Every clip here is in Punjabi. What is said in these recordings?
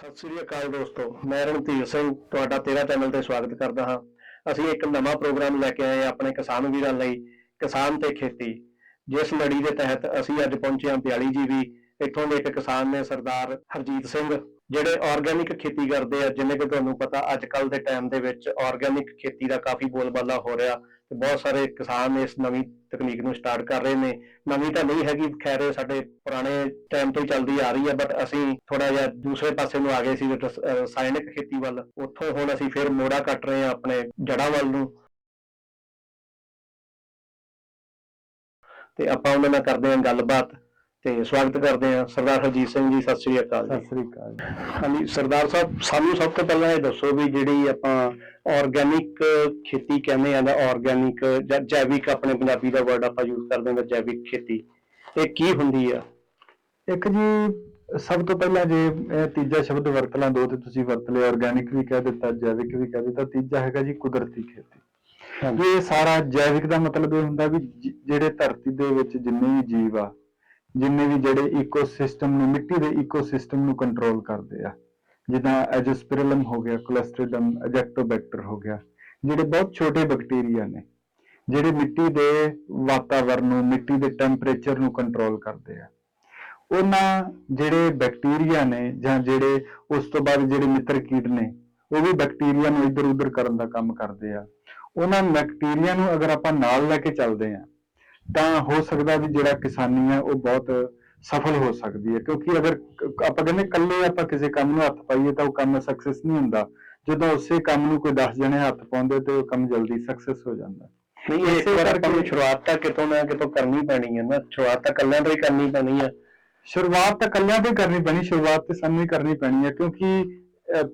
ਸਤਿ ਸ੍ਰੀ ਅਕਾਲ ਦੋਸਤੋ, ਮੈਂ ਰਣਧੀਰ ਸਿੰਘ, ਤੁਹਾਡਾ ਤੇਰਾ ਚੈਨਲ ਤੇ ਸਵਾਗਤ ਕਰਦਾ ਹਾਂ। ਅਸੀਂ ਇੱਕ ਨਵਾਂ ਪ੍ਰੋਗਰਾਮ ਲੈ ਕੇ ਆਏ ਹਾਂ ਆਪਣੇ ਕਿਸਾਨ ਵੀਰਾਂ ਲਈ, ਕਿਸਾਨ ਤੇ ਖੇਤੀ। ਜਿਸ ਲੜੀ ਦੇ ਤਹਿਤ ਅਸੀਂ ਅੱਜ ਪਹੁੰਚੇ ਹਾਂ 42 ਜੀਵੀ ਇੱਥੋਂ ਦੇ ਇੱਕ ਕਿਸਾਨ ਨੇ ਸਰਦਾਰ ਹਰਜੀਤ ਸਿੰਘ, ਜਿਹੜੇ ਆਰਗੈਨਿਕ ਖੇਤੀ ਕਰਦੇ ਆ। ਜਿਵੇਂ ਕਿ ਤੁਹਾਨੂੰ ਪਤਾ, ਅੱਜ ਕੱਲ ਦੇ ਟਾਈਮ ਦੇ ਵਿੱਚ ਆਰਗੈਨਿਕ ਖੇਤੀ ਦਾ ਕਾਫੀ ਬੋਲਬਾਲਾ ਹੋ ਰਿਹਾ। ਤੇ ਬਹੁਤ ਸਾਰੇ ਕਿਸਾਨ ਇਸ ਨਵੀਂ ਤਕਨੀਕ ਨੂੰ ਸਟਾਰਟ ਕਰ ਰਹੇ ਨੇ। ਨਵੀਂ ਤਾਂ ਨਹੀਂ ਹੈਗੀ, ਖੈਰ ਸਾਡੇ ਪੁਰਾਣੇ ਟਾਈਮ ਤੋਂ ਚੱਲਦੀ ਆ ਰਹੀ ਹੈ ਬਟ ਅਸੀਂ ਥੋੜਾ ਜਿਹਾ ਦੂਸਰੇ ਪਾਸੇ ਨੂੰ ਆ ਗਏ ਸੀ ਰਸਾਇਣਿਕ ਖੇਤੀ ਵੱਲ। ਉੱਥੋਂ ਹੁਣ ਅਸੀਂ ਫਿਰ ਮੋੜਾ ਕੱਟ ਰਹੇ ਹਾਂ ਆਪਣੇ ਜੜਾਂ ਵੱਲ ਨੂੰ। ਤੇ ਆਪਾਂ ਉਹਨਾਂ ਨਾਲ ਕਰਦੇ ਹਾਂ ਗੱਲਬਾਤ। ਤੇ ਸਵਾਗਤ ਕਰਦੇ ਹਾਂ ਸਰਦਾਰ ਹਰਜੀਤ ਸਿੰਘ ਜੀ ਸਤਿ ਸ੍ਰੀ ਅਕਾਲ ਜੀ। ਸਤਿ ਸ੍ਰੀ ਅਕਾਲ ਹਾਂਜੀ ਸਰਦਾਰ ਸਾਹਿਬ ਸਾਨੂੰ ਸਭ ਤੋਂ ਪਹਿਲਾਂ ਇਹ ਦੱਸੋ ਵੀ ਜਿਹੜੀ ਆਪਾਂ ਆਰਗੈਨਿਕ ਖੇਤੀ ਕਹਿੰਦੇ ਆ ਨਾ ਆਰਗੈਨਿਕ ਜਾਂ ਜੈਵਿਕ ਆਪਣੇ ਪੰਜਾਬੀ ਦਾ ਵਰਡ ਆਪਾਂ ਯੂਜ਼ ਕਰਦੇ ਹਾਂ ਜੈਵਿਕ ਖੇਤੀ ਇਹ ਕੀ ਹੁੰਦੀ ਆ? ਇੱਕ ਜੀ ਸਭ ਤੋਂ ਪਹਿਲਾਂ ਜੇ ਤੀਜਾ ਸ਼ਬਦ ਵਰਤ ਲਾਂ ਦੋ ਤੇ ਤੁਸੀਂ ਵਰਤ ਲਿਆ ਆਰਗੈਨਿਕ ਵੀ ਕਹਿ ਦਿੱਤਾ ਜੈਵਿਕ ਵੀ ਕਹਿ ਦਿੱਤਾ ਤੀਜਾ ਹੈਗਾ ਜੀ ਕੁਦਰਤੀ ਖੇਤੀ। ਇਹ ਸਾਰਾ ਜੈਵਿਕ ਦਾ ਮਤਲਬ ਇਹ ਹੁੰਦਾ ਵੀ ਜਿਹੜੇ ਧਰਤੀ ਦੇ ਵਿੱਚ ਜਿੰਨੇ ਵੀ ਜੀਵ ਆ ਜਿੰਨੇ ਵੀ ਜਿਹੜੇ ਇਕੋਸਿਸਟਮ ਨੂੰ, ਮਿੱਟੀ ਦੇ ਇਕੋਸਿਸਟਮ ਨੂੰ ਕੰਟਰੋਲ ਕਰਦੇ ਆ। ਜਿੱਦਾਂ ਐਜੋਸਪਿਰਲਮ ਹੋ ਗਿਆ ਕੋਲੈਸਟ੍ਰੀਡਮ ਐਜੈਕਟੋਬੈਕਟਰ ਹੋ ਗਿਆ, ਜਿਹੜੇ ਬਹੁਤ ਛੋਟੇ ਬੈਕਟੀਰੀਆ ਨੇ, ਜਿਹੜੇ ਮਿੱਟੀ ਦੇ ਵਾਤਾਵਰਣ ਨੂੰ, ਮਿੱਟੀ ਦੇ ਟੈਂਪਰੇਚਰ ਨੂੰ ਕੰਟਰੋਲ ਕਰਦੇ ਆ। ਉਹਨਾਂ ਜਿਹੜੇ ਬੈਕਟੀਰੀਆ ਨੇ ਜਾਂ ਜਿਹੜੇ ਉਸ ਤੋਂ ਬਾਅਦ ਜਿਹੜੇ ਮਿੱਤਰ ਕੀਟ ਨੇ, ਉਹ ਵੀ ਬੈਕਟੀਰੀਆ ਨੂੰ ਇੱਧਰ ਉੱਧਰ ਕਰਨ ਦਾ ਕੰਮ ਕਰਦੇ ਆ। ਉਹਨਾਂ ਬੈਕਟੀਰੀਆ ਨੂੰ ਅਗਰ ਆਪਾਂ ਨਾਲ ਲੈ ਕੇ ਚੱਲਦੇ ਆ ਤਾਂ ਹੋ ਸਕਦਾ ਵੀ ਜਿਹੜਾ ਕਿਸਾਨੀ ਆ ਉਹ ਬਹੁਤ ਸਫਲ ਹੋ ਸਕਦੀ ਹੈ ਕਿਉਂਕਿ ਅਗਰ ਆਪਾਂ ਕਹਿੰਦੇ ਇਕੱਲੇ ਆਪਾਂ ਕਿਸੇ ਕੰਮ ਨੂੰ ਹੱਥ ਪਾਈਏ ਤਾਂ ਉਹ ਕੰਮ ਸਕਸੈਸ ਨਹੀਂ ਹੁੰਦਾ। ਜਦੋਂ ਉਸੇ ਕੰਮ ਨੂੰ ਕੋਈ 10 ਜਣੇ ਹੱਥ ਪਾਉਂਦੇ ਤੇ ਉਹ ਕੰਮ ਜਲਦੀ ਸਕਸੈਸ ਹੋ ਜਾਂਦਾ। ਨਹੀਂ ਇਹ ਇਸੇ ਵਾਰ ਆਪਾਂ ਨੂੰ ਸ਼ੁਰੂਆਤ ਤਾਂ ਕਿਤੋਂ ਨਾ ਕਿਤੋਂ ਕਰਨੀ ਪੈਣੀ ਹੈ ਨਾ ਸ਼ੁਰੂਆਤ ਤਾਂ ਕੱਲਿਆਂ ਤੋਂ ਹੀ ਕਰਨੀ ਪੈਣੀ ਆ ਸ਼ੁਰੂਆਤ ਤਾਂ ਕੱਲਿਆਂ ਤੋਂ ਹੀ ਕਰਨੀ ਪੈਣੀ ਸ਼ੁਰੂਆਤ ਤੇ ਸਾਨੂੰ ਹੀ ਕਰਨੀ ਪੈਣੀ ਹੈ ਕਿਉਂਕਿ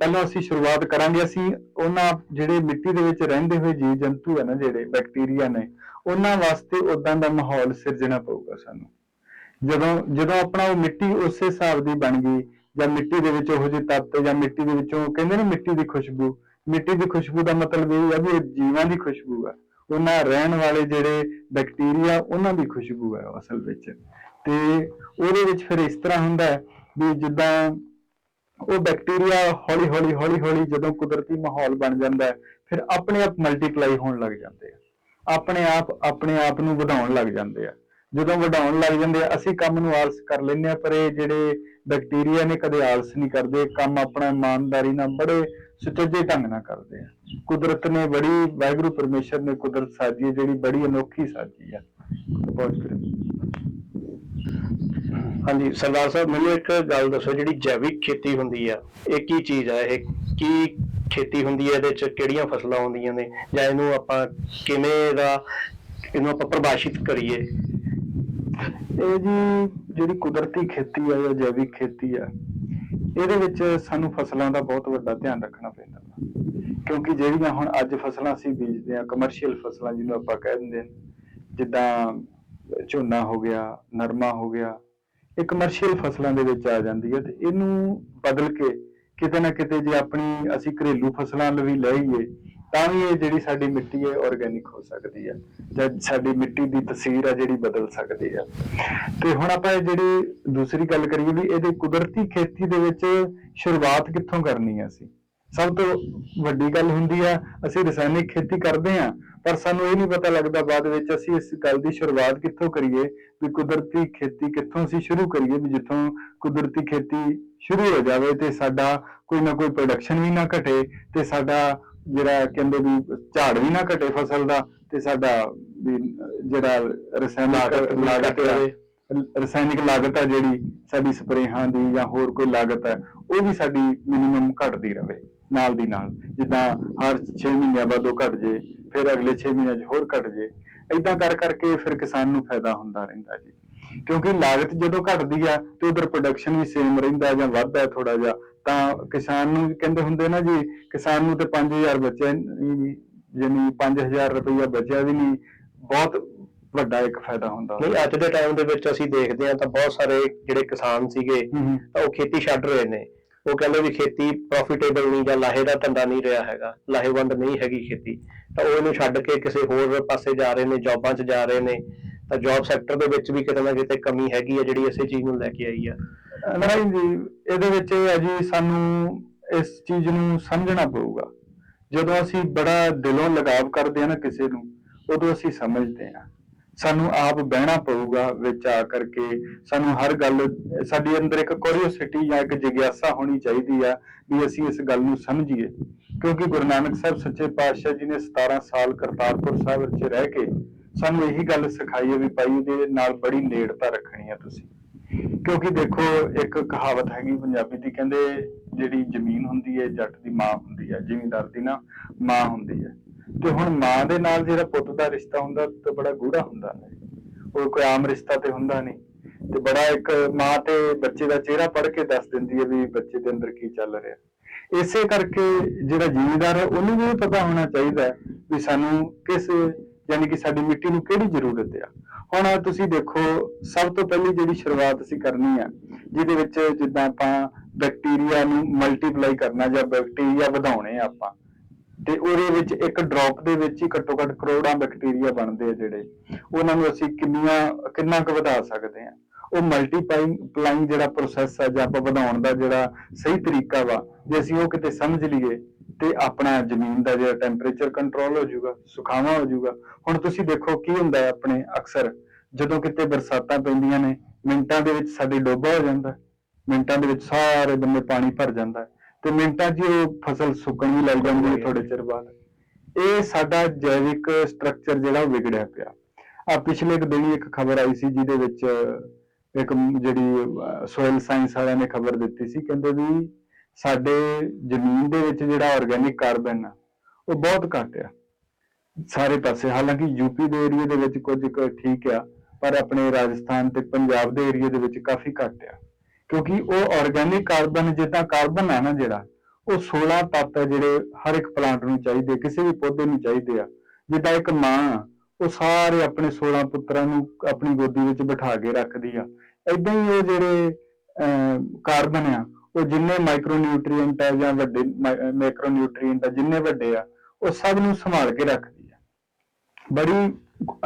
ਪਹਿਲਾਂ ਅਸੀਂ ਸ਼ੁਰੂਆਤ ਕਰਾਂਗੇ ਅਸੀਂ ਉਹਨਾਂ ਜਿਹੜੇ ਮਿੱਟੀ ਦੇ ਵਿੱਚ ਰਹਿੰਦੇ ਹੋਏ ਜੀਵ ਜੰਤੂ ਹੈ ਨਾ ਜਿਹੜੇ ਬੈਕਟੀਰੀਆ ਨੇ ਉਹਨਾਂ ਵਾਸਤੇ ਉਦਾਂ ਦਾ ਮਾਹੌਲ ਸਿਰਜਣਾ ਪਊਗਾ ਸਾਨੂੰ। ਜਦੋਂ ਜਦੋਂ ਆਪਣਾ ਉਹ ਮਿੱਟੀ ਉਸੇ ਹਿਸਾਬ ਦੀ ਬਣ ਗਈ, ਜਾਂ ਮਿੱਟੀ ਦੇ ਵਿੱਚ ਉਹ ਜਿਹੇ ਤੱਤ, ਜਾਂ ਮਿੱਟੀ ਦੇ ਵਿੱਚੋਂ ਕਹਿੰਦੇ ਨੇ ਮਿੱਟੀ ਦੀ ਖੁਸ਼ਬੂ, ਮਿੱਟੀ ਦੀ ਖੁਸ਼ਬੂ ਦਾ ਮਤਲਬ ਇਹ ਹੈ ਵੀ ਜੀਵਾਂ ਦੀ ਖੁਸ਼ਬੂ ਆ। ਉਹਨਾਂ ਰਹਿਣ ਵਾਲੇ ਜਿਹੜੇ ਬੈਕਟੀਰੀਆ, ਉਹਨਾਂ ਦੀ ਖੁਸ਼ਬੂ ਹੈ ਅਸਲ ਵਿੱਚ। ਤੇ ਉਹਦੇ ਵਿੱਚ ਫਿਰ ਇਸ ਤਰ੍ਹਾਂ ਹੁੰਦਾ ਹੈ ਵੀ ਜਿੱਦਾਂ ਉਹ ਬੈਕਟੀਰੀਆ ਹੌਲੀ ਹੌਲੀ ਹੌਲੀ ਹੌਲੀ ਜਦੋਂ ਕੁਦਰਤੀ ਮਾਹੌਲ ਬਣ ਜਾਂਦਾ ਹੈ, ਫਿਰ ਆਪਣੇ ਆਪ ਮਲਟੀਪਲਾਈ ਹੋਣ ਲੱਗ ਜਾਂਦੇ ਆ। ਆਪਣੇ ਆਪ ਆਪਣੇ ਆਪ ਨੂੰ ਵਧਾਉਣ ਲੱਗ ਜਾਂਦੇ ਆ। ਜਦੋਂ ਵਧਾਉਣ ਲੱਗ ਜਾਂਦੇ ਆ, ਅਸੀਂ ਕੰਮ ਨੂੰ ਆਲਸ ਕਰ ਲੈਂਦੇ ਆ, ਪਰ ਇਹ ਜਿਹੜੇ ਬੈਕਟੀਰੀਆ ਨੇ ਕਦੇ ਆਲਸ ਨਹੀਂ ਕਰਦੇ, ਕੰਮ ਆਪਣਾ ਇਮਾਨਦਾਰੀ ਨਾਲ ਬੜੇ ਸੁਚੱਜੇ ਢੰਗ ਨਾਲ ਕਰਦੇ ਆ। ਕੁਦਰਤ ਨੇ ਬੜੀ, ਵਾਹਿਗੁਰੂ ਪਰਮੇਸ਼ਰ ਨੇ ਕੁਦਰਤ ਸਾਜੀ, ਜਿਹੜੀ ਬੜੀ ਅਨੋਖੀ ਸਾਜੀ ਆ। ਬਹੁਤ ਸ਼ੁਕਰੀਆ। ਹਾਂਜੀ, ਸਰਦਾਰ ਸਾਹਿਬ, ਮੈਨੂੰ ਇੱਕ ਗੱਲ ਦੱਸੋ, ਜਿਹੜੀ ਜੈਵਿਕ ਖੇਤੀ ਹੁੰਦੀ ਆ, ਇਹ ਕੀ ਚੀਜ਼ ਆ? ਇਹ ਕੀ ਖੇਤੀ ਹੁੰਦੀ ਹੈ, ਇਹਦੇ ਚ ਕਿਹੜੀਆਂ ਫਸਲਾਂ ਆਉਂਦੀਆਂ ਨੇ, ਜਾਂ ਇਹਨੂੰ ਆਪਾਂ ਕਿਵੇਂ ਇਹਦਾ ਇਹਨੂੰ ਆਪਾਂ ਪਰਿਭਾਸ਼ਿਤ ਕਰੀਏ? ਇਹ ਜੀ ਜਿਹੜੀ ਕੁਦਰਤੀ ਖੇਤੀ ਆ ਜਾਂ ਜੈਵਿਕ ਖੇਤੀ ਆ, ਇਹਦੇ ਵਿੱਚ ਸਾਨੂੰ ਫਸਲਾਂ ਦਾ ਬਹੁਤ ਵੱਡਾ ਧਿਆਨ ਰੱਖਣਾ ਪੈਂਦਾ ਕਿਉਂਕਿ ਜਿਹੜੀਆਂ ਹੁਣ ਅੱਜ ਫਸਲਾਂ ਅਸੀਂ ਬੀਜਦੇ ਆ ਕਮਰਸ਼ੀਅਲ ਫਸਲਾਂ ਜਿਹਨੂੰ ਆਪਾਂ ਕਹਿ ਦਿੰਦੇ ਜਿੱਦਾਂ ਝੋਨਾ ਹੋ ਗਿਆ, ਨਰਮਾ ਹੋ ਗਿਆ, ਇਹ ਕਮਰਸ਼ੀਅਲ ਫਸਲਾਂ ਦੇ ਵਿੱਚ ਆ ਜਾਂਦੀ ਹੈ ਤੇ ਇਹਨੂੰ ਬਦਲ ਕੇ ਕਿਤੇ ਨਾ ਕਿਤੇ ਜੇ ਆਪਣੀ ਅਸੀਂ ਘਰੇਲੂ ਫਸਲਾਂ ਲਈ ਵੀ ਲਈਏ ਤਾਂ ਵੀ ਇਹ ਜਿਹੜੀ ਸਾਡੀ ਮਿੱਟੀ ਹੈ ਆਰਗੇਨਿਕ ਹੋ ਸਕਦੀ ਹੈ ਜਾਂ ਸਾਡੀ ਮਿੱਟੀ ਦੀ ਤਸਵੀਰ ਆ ਜਿਹੜੀ ਬਦਲ ਸਕਦੀ ਹੈ। ਤੇ ਹੁਣ ਆਪਾਂ ਇਹ ਜਿਹੜੀ ਦੂਸਰੀ ਗੱਲ ਕਰੀਏ ਵੀ ਇਹਦੇ ਕੁਦਰਤੀ ਖੇਤੀ ਦੇ ਵਿੱਚ ਸ਼ੁਰੂਆਤ ਕਿੱਥੋਂ ਕਰਨੀ ਹੈ ਅਸੀਂ? ਸਭ ਤੋਂ ਵੱਡੀ ਗੱਲ ਹੁੰਦੀ ਆ, ਅਸੀਂ ਰਸਾਇਣਿਕ ਖੇਤੀ ਕਰਦੇ ਆ ਪਰ ਸਾਨੂੰ ਇਹ ਨਹੀਂ ਪਤਾ ਲੱਗਦਾ ਬਾਅਦ ਵਿੱਚ ਅਸੀਂ ਇਸ ਗੱਲ ਦੀ ਸ਼ੁਰੂਆਤ ਕਿੱਥੋਂ ਕਰੀਏ, ਵੀ ਕੁਦਰਤੀ ਖੇਤੀ ਕਿੱਥੋਂ ਅਸੀਂ ਸ਼ੁਰੂ ਕਰੀਏ, ਵੀ ਜਿੱਥੋਂ ਕੁਦਰਤੀ ਖੇਤੀ ਸ਼ੁਰੂ ਹੋ ਜਾਵੇ ਤੇ ਸਾਡਾ ਕੋਈ ਨਾ ਕੋਈ ਪ੍ਰੋਡਕਸ਼ਨ ਵੀ ਨਾ ਘਟੇ ਤੇ ਸਾਡਾ ਜਿਹੜਾ ਕਹਿੰਦੇ ਵੀ ਝਾੜ ਵੀ ਨਾ ਘਟੇ ਫਸਲ ਦਾ ਤੇ ਸਾਡਾ ਵੀ ਜਿਹੜਾ ਰਸਾਇਣਿਕ ਲਾਗਤ ਰਸਾਇਣਿਕ ਲਾਗਤ ਹੈ ਜਿਹੜੀ ਸਾਡੀ ਸਪਰੇਹਾਂ ਦੀ ਜਾਂ ਹੋਰ ਕੋਈ ਲਾਗਤ ਹੈ ਉਹ ਵੀ ਸਾਡੀ ਮਿਨੀਮਮ ਘਟਦੀ ਰਵੇ ਨਾਲ ਦੀ ਨਾਲ। ਜਿੱਦਾਂ ਹਰ 6 ਮਹੀਨਿਆਂ ਬਾਅਦ ਉਹ ਘਟ ਜੇ ਫਿਰ ਅਗਲੇ 6 ਮਹੀਨਿਆਂ 'ਚ ਹੋਰ ਘਟ ਜੇ। ਇਦਾਂ ਕਰ ਕਰਕੇ ਫਿਰ ਕਿਸਾਨ ਨੂੰ ਫਾਇਦਾ ਹੁੰਦਾ ਰਹਿੰਦਾ ਜੀ। ਕਿਉਂਕਿ ਲਾਗਤ ਜਦੋਂ ਘਟਦੀ ਆ ਤੇ ਉਧਰ ਪ੍ਰੋਡਕਸ਼ਨ ਵੀ ਸੇਮ ਰਹਿੰਦਾ ਜਾਂ ਵੱਧਦਾ ਹੈ ਥੋੜਾ ਜਿਹਾ ਤਾਂ ਕਿਸਾਨ ਨੂੰ ਕਹਿੰਦੇ ਹੁੰਦੇ ਨਾ ਜੀ ਕਿਸਾਨ ਨੂੰ ਤੇ 5000 ਬਚਿਆ ਯਾਨੀ 5000 ਰੁਪਈਆ ਬਚਿਆ ਵੀ ਨਹੀਂ ਬਹੁਤ ਵੱਡਾ ਇੱਕ ਫਾਇਦਾ ਹੁੰਦਾ। ਨਹੀਂ ਅੱਜ ਦੇ ਟਾਈਮ ਦੇ ਵਿੱਚ ਅਸੀਂ ਦੇਖਦੇ ਹਾਂ ਤਾਂ ਬਹੁਤ ਸਾਰੇ ਜਿਹੜੇ ਕਿਸਾਨ ਸੀਗੇ। ਤਾਂ ਉਹ ਖੇਤੀ ਛੱਡ ਰਹੇ ਨੇ। ਉਹ ਕਹਿੰਦੇ ਵੀ ਖੇਤੀ ਪ੍ਰੋਫਿਟੇਬਲ ਨਹੀਂ ਜਾਂ ਲਾਹੇ ਦਾ ਧੰਦਾ ਨਹੀਂ ਰਿਹਾ ਹੈਗਾ ਲਾਹੇਵੰਦ ਨਹੀਂ ਹੈਗੀ ਖੇਤੀ। ਤਾਂ ਉਹ ਇਹਨੂੰ ਛੱਡ ਕੇ ਕਿਸੇ ਹੋਰ ਪਾਸੇ ਜਾ ਰਹੇ ਨੇ ਜੌਬਾਂ 'ਚ ਜਾ ਰਹੇ ਨੇ। ਤਾਂ ਜੌਬ ਸੈਕਟਰ ਦੇ ਵਿੱਚ ਵੀ ਕਿਤੇ ਨਾ ਕਿਤੇ ਕਮੀ ਹੈਗੀ ਹੈ ਜਿਹੜੀ ਇਸੇ ਚੀਜ਼ ਨੂੰ ਲੈ ਕੇ ਆਈ ਆ। ਨਹੀਂ ਜੀ ਇਹਦੇ ਵਿੱਚ ਇਹ ਹੈ ਜੀ, ਸਾਨੂੰ ਇਸ ਚੀਜ਼ ਨੂੰ ਸਮਝਣਾ ਪਊਗਾ। ਜਦੋਂ ਅਸੀਂ ਬੜਾ ਦਿਲੋਂ ਲਗਾਵ ਕਰਦੇ ਹਾਂ ਨਾ ਕਿਸੇ ਨੂੰ, ਉਦੋਂ ਅਸੀਂ ਸਮਝਦੇ ਹਾਂ ਸਾਨੂੰ ਆਪ ਬਹਿਣਾ ਪਊਗਾ ਵਿੱਚ ਆ ਕਰਕੇ। ਸਾਨੂੰ ਹਰ ਗੱਲ, ਸਾਡੇ ਅੰਦਰ ਇੱਕ ਕੋਰੀਓਸਿਟੀ ਜਾਂ ਇੱਕ ਜਿਗਿਆਸਾ ਹੋਣੀ ਚਾਹੀਦੀ ਆ ਵੀ ਅਸੀਂ ਇਸ ਗੱਲ ਨੂੰ ਸਮਝੀਏ। ਕਿਉਂਕਿ ਗੁਰੂ ਨਾਨਕ ਸਾਹਿਬ ਸੱਚੇ ਪਾਤਸ਼ਾਹ ਜੀ ਨੇ 17 ਸਾਲ ਕਰਤਾਰਪੁਰ ਸਾਹਿਬ ਵਿੱਚ ਰਹਿ ਕੇ ਸਾਨੂੰ ਇਹੀ ਗੱਲ ਸਿਖਾਈ ਹੈ ਵੀ ਭਾਈ ਇਹਦੇ ਨਾਲ ਬੜੀ ਨੇੜਤਾ ਰੱਖਣੀ ਹੈ ਤੁਸੀਂ। ਕਿਉਂਕਿ ਦੇਖੋ, ਇੱਕ ਕਹਾਵਤ ਹੈਗੀ ਪੰਜਾਬੀ ਦੀ, ਕਹਿੰਦੇ ਜਿਹੜੀ ਜ਼ਮੀਨ ਹੁੰਦੀ ਹੈ, ਜੱਟ ਦੀ ਮਾਂ ਹੁੰਦੀ ਹੈ, ਜ਼ਿਮੀਂਦਾਰ ਦੀ ਨਾ ਮਾਂ ਹੁੰਦੀ ਹੈ। ਤੇ ਹੁਣ ਮਾਂ ਦੇ ਨਾਲ ਜਿਹੜਾ ਪੁੱਤ ਦਾ ਰਿਸ਼ਤਾ ਹੁੰਦਾ, ਤੇ ਬੜਾ ਗੂੜਾ ਹੁੰਦਾ ਹੈ ਉਹ ਕੋਈ ਆਮ ਰਿਸ਼ਤਾ ਤੇ ਹੁੰਦਾ ਨਹੀਂ। ਤੇ ਬੜਾ ਇੱਕ ਮਾਂ ਤੇ ਬੱਚੇ ਦਾ ਚਿਹਰਾ ਪੜ੍ਹ ਕੇ ਦੱਸ ਦਿੰਦੀ ਹੈ ਵੀ ਬੱਚੇ ਦੇ ਅੰਦਰ ਕੀ ਚੱਲ ਰਿਹਾ। ਇਸੇ ਕਰਕੇ ਜਿਹੜਾ ਜ਼ਿਮੀਂਦਾਰ ਹੈ, ਉਹਨੂੰ ਵੀ ਪਤਾ ਹੋਣਾ ਚਾਹੀਦਾ ਵੀ ਸਾਨੂੰ ਕਿਸ ਯਾਨੀ ਕਿ ਸਾਡੀ ਮਿੱਟੀ ਨੂੰ ਕਿਹੜੀ ਜ਼ਰੂਰਤ ਆ? ਹੁਣ ਤੁਸੀਂ ਦੇਖੋ, ਸਭ ਤੋਂ ਪਹਿਲੀ ਜਿਹੜੀ ਸ਼ੁਰੂਆਤ ਅਸੀਂ ਕਰਨੀ ਆ, ਜਿਹਦੇ ਵਿੱਚ ਜਿੱਦਾਂ ਆਪਾਂ ਬੈਕਟੀਰੀਆ ਨੂੰ ਮਲਟੀਪਲਾਈ ਕਰਨਾ ਜਾਂ ਬੈਕਟੀਰੀਆ ਵਧਾਉਣੇ ਆ ਆਪਾਂ, ਤੇ ਉਹਦੇ ਵਿੱਚ ਇੱਕ ਡ੍ਰੌਪ ਦੇ ਵਿੱਚ ਹੀ ਘੱਟੋ ਘੱਟ ਕਰੋੜਾਂ ਬੈਕਟੀਰੀਆ ਬਣਦੇ ਆ ਜਿਹੜੇ। ਉਹਨਾਂ ਨੂੰ ਅਸੀਂ ਕਿੰਨੀਆਂ, ਕਿੰਨਾ ਕੁ ਵਧਾ ਸਕਦੇ ਆ? ਉਹ ਮਲਟੀਪਲਾਈਂਗ ਜਿਹੜਾ ਪ੍ਰੋਸੈਸ ਆ ਜਾਂ ਆਪਾਂ ਵਧਾਉਣ ਦਾ ਜਿਹੜਾ ਸਹੀ ਤਰੀਕਾ ਵਾ, ਜੇ ਅਸੀਂ ਉਹ ਕਿਤੇ ਸਮਝ ਲਈਏ ਤੇ ਆਪਣਾ ਜ਼ਮੀਨ ਦਾ ਜਿਹੜਾ ਟੈਂਪਰੇਚਰ ਕੰਟਰੋਲ ਹੋ ਜਾਊਗਾ, ਸੁਖਾਵਾਂ ਹੋ ਜਾਊਗਾ। ਹੁਣ ਤੁਸੀਂ ਦੇਖੋ ਕੀ ਹੁੰਦਾ ਹੈ ਆਪਣੇ ਅਕਸਰ। ਜਦੋਂ ਕਿਤੇ ਬਰਸਾਤਾਂ ਪੈਂਦੀਆਂ ਨੇ, ਮਿੰਟਾਂ ਦੇ ਵਿੱਚ ਸਾਡੀ ਡੋਬਾ ਹੋ ਜਾਂਦਾ ਮਿੰਟਾਂ ਦੇ ਵਿੱਚ ਸਾਰੇ ਬੰਨੇ ਪਾਣੀ ਭਰ ਜਾਂਦਾ ਤੇ ਮਿੰਟਾਂ 'ਚ ਉਹ ਫਸਲ ਸੁੱਕਣ ਵੀ ਲੱਗ ਜਾਂਦੀ ਹੈ ਥੋੜੇ ਚਿਰ ਬਾਅਦ। ਇਹ ਸਾਡਾ ਜੈਵਿਕ ਸਟਰਕਚਰ ਜਿਹੜਾ ਉਹ ਵਿਗੜਿਆ ਪਿਆ। ਆ ਪਿਛਲੇ ਇੱਕ ਦਿਨ ਹੀ ਇੱਕ ਖਬਰ ਆਈ ਸੀ, ਜਿਹਦੇ ਵਿੱਚ ਇੱਕ ਜਿਹੜੀ ਸੋਇਲ ਸਾਇੰਸ ਵਾਲਿਆਂ ਨੇ ਖਬਰ ਦਿੱਤੀ ਸੀ। ਕਹਿੰਦੇ ਵੀ ਸਾਡੇ ਜ਼ਮੀਨ ਦੇ ਵਿੱਚ ਜਿਹੜਾ ਆਰਗੇਨਿਕ ਕਾਰਬਨ ਆ ਉਹ ਬਹੁਤ ਘੱਟ ਆ। ਸਾਰੇ ਪਾਸੇ ਹਾਲਾਂਕਿ ਯੂਪੀ ਦੇ ਏਰੀਆ ਦੇ ਵਿੱਚ ਕੁਝ ਠੀਕ ਆ ਪਰ ਆਪਣੇ ਰਾਜਸਥਾਨ ਤੇ ਪੰਜਾਬ ਦੇ ਏਰੀਆ ਦੇ ਵਿੱਚ ਕਾਫੀ ਘੱਟ ਆ। ਕਿਉਂਕਿ ਉਹ ਆਰਗੇਨਿਕ ਕਾਰਬਨ ਜਿੱਦਾਂ ਕਾਰਬਨ ਆ ਨਾ ਜਿਹੜਾ ਉਹ 16 ਤੱਤ ਜਿਹੜੇ ਹਰ ਇੱਕ ਪਲਾਂਟ ਨੂੰ ਚਾਹੀਦੇ ਕਿਸੇ ਵੀ ਪੌਦੇ ਨੂੰ ਚਾਹੀਦੇ ਆ। ਜਿੱਦਾਂ ਇੱਕ ਮਾਂ ਆ, ਉਹ ਸਾਰੇ ਆਪਣੇ 16 ਪੁੱਤਰਾਂ ਨੂੰ ਆਪਣੀ ਗੋਦੀ ਵਿੱਚ ਬਿਠਾ ਕੇ ਰੱਖਦੀ ਆ। ਏਦਾਂ ਹੀ ਉਹ ਜਿਹੜੇ ਕਾਰਬਨ ਆ ਉਹ ਜਿੰਨੇ ਮਾਈਕਰੋ ਨਿਊਟ੍ਰੀਐਂਟ ਆ ਜਾਂ ਵੱਡੇ ਮੈਕਰੋ ਨਿਊਟ੍ਰੀਐਂਟ ਆ ਜਿੰਨੇ ਵੱਡੇ ਆ ਉਹ ਸਭ ਨੂੰ ਸੰਭਾਲ ਕੇ ਰੱਖਦੀ ਆ। ਬੜੀ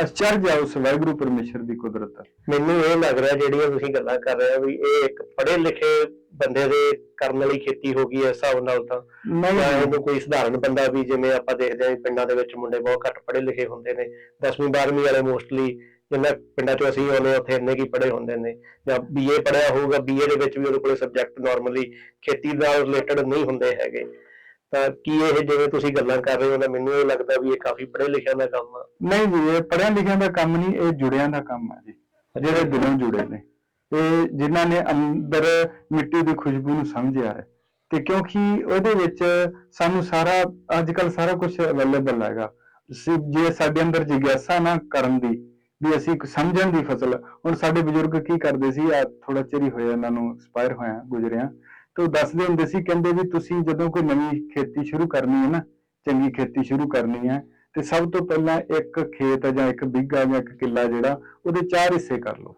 ਅਚਰਜ ਆ ਉਸ ਵਾਹਿਗੁਰੂ ਪਰਮੇਸ਼ਰ ਦੀ ਕੁਦਰਤ ਮੈਨੂੰ ਇਹ ਲੱਗ ਰਿਹਾ ਜਿਹੜੀਆਂ ਤੁਸੀਂ ਗੱਲਾਂ ਕਰ ਰਹੇ ਹੋ ਵੀ ਇਹ ਇੱਕ ਪੜ੍ਹੇ ਲਿਖੇ ਬੰਦੇ ਦੇ ਕਰਨ ਵਾਲੀ ਖੇਤੀ ਹੋ ਗਈ ਇਸ ਹਿਸਾਬ ਨਾਲ ਤਾਂ। ਨਹੀਂ। ਕੋਈ ਸਧਾਰਨ ਬੰਦਾ ਵੀ ਜਿਵੇਂ ਆਪਾਂ ਦੇਖਦੇ ਹਾਂ ਵੀ ਪਿੰਡਾਂ ਦੇ ਵਿੱਚ ਮੁੰਡੇ ਬਹੁਤ ਘੱਟ ਪੜ੍ਹੇ ਲਿਖੇ ਹੁੰਦੇ ਨੇ 10ਵੀਂ 12ਵੀਂ ਵਾਲੇ ਮੋਸਟਲੀ ਜਿੰਨਾ ਪਿੰਡਾਂ ਚ ਅਸੀਂ ਆਉਂਦੇ ਉੱਥੇ ਇੰਨੇ ਕੀ ਪੜ੍ਹੇ ਹੁੰਦੇ ਨੇ। ਜਾਂ ਬੀਏ ਪੜ੍ਹਿਆ ਹੋਊਗਾ ਬੀਏ ਦੇ ਵਿੱਚ ਵੀ ਉਹਦੇ ਕੋਲੇ ਸਬਜੈਕਟ ਨਾਰਮਲੀ ਖੇਤੀ ਨਾਲ ਰਿਲੇਟਡ ਨਹੀਂ ਹੁੰਦੇ ਹੈਗੇ। ਤਾਂ ਕੀ ਇਹ ਜਿਵੇਂ ਤੁਸੀਂ ਗੱਲਾਂ ਕਰ ਰਹੇ ਹੋ ਨਾ ਮੈਨੂੰ ਇਹ ਲੱਗਦਾ ਵੀ ਇਹ ਕਾਫੀ ਪੜ੍ਹੇ ਲਿਖਿਆਂ ਦਾ ਕੰਮ ਆ। ਨਹੀਂ ਜੀ, ਇਹ ਪੜ੍ਹਿਆ ਲਿਖਿਆ ਦਾ ਕੰਮ ਨਹੀਂ, ਇਹ ਜੁੜਿਆਂ ਦਾ ਕੰਮ ਆ ਜੀ, ਜਿਹੜੇ ਦਿਲੋਂ ਜੁੜੇ ਨੇ। ਤੇ ਜਿਨ੍ਹਾਂ ਨੇ ਅੰਦਰ ਮਿੱਟੀ ਦੀ ਖੁਸ਼ਬੂ ਨੂੰ ਸਮਝਿਆ ਹੈ। ਤੇ ਕਿਉਂਕਿ ਉਹਦੇ ਵਿੱਚ ਸਾਨੂੰ ਸਾਰਾ ਅੱਜ ਕੱਲ ਸਾਰਾ ਕੁਝ ਅਵੇਲੇਬਲ ਹੈਗਾ। ਜੇ ਸਾਡੇ ਅੰਦਰ ਜਿਗਿਆਸਾ ਨਾ ਕਰਨ ਦੀ ਵੀ ਅਸੀਂ ਇੱਕ ਸਮਝਣ ਦੀ ਫਸਲ। ਹੁਣ ਸਾਡੇ ਬਜ਼ੁਰਗ ਕੀ ਕਰਦੇ ਸੀ ਆ ਥੋੜਾ ਚਿਰ ਹੀ ਹੋਇਆ ਇਹਨਾਂ ਨੂੰ ਐਕਸਪਾਇਰ ਹੋਇਆ ਗੁਜ਼ਰਿਆ। ਤੇ ਉਹ ਦੱਸਦੇ ਹੁੰਦੇ ਸੀ ਕਹਿੰਦੇ ਵੀ ਤੁਸੀਂ ਜਦੋਂ ਕੋਈ ਨਵੀਂ ਖੇਤੀ ਸ਼ੁਰੂ ਕਰਨੀ ਹੈ ਨਾ ਚੰਗੀ ਖੇਤੀ ਸ਼ੁਰੂ ਕਰਨੀ ਹੈ ਤੇ ਸਭ ਤੋਂ ਪਹਿਲਾਂ ਇੱਕ ਖੇਤ ਜਾਂ ਇੱਕ ਬਿੱਗਾ ਜਾਂ ਇੱਕ ਕਿੱਲਾ ਜਿਹੜਾ ਉਹਦੇ ਚਾਰ ਹਿੱਸੇ ਕਰ ਲਓ।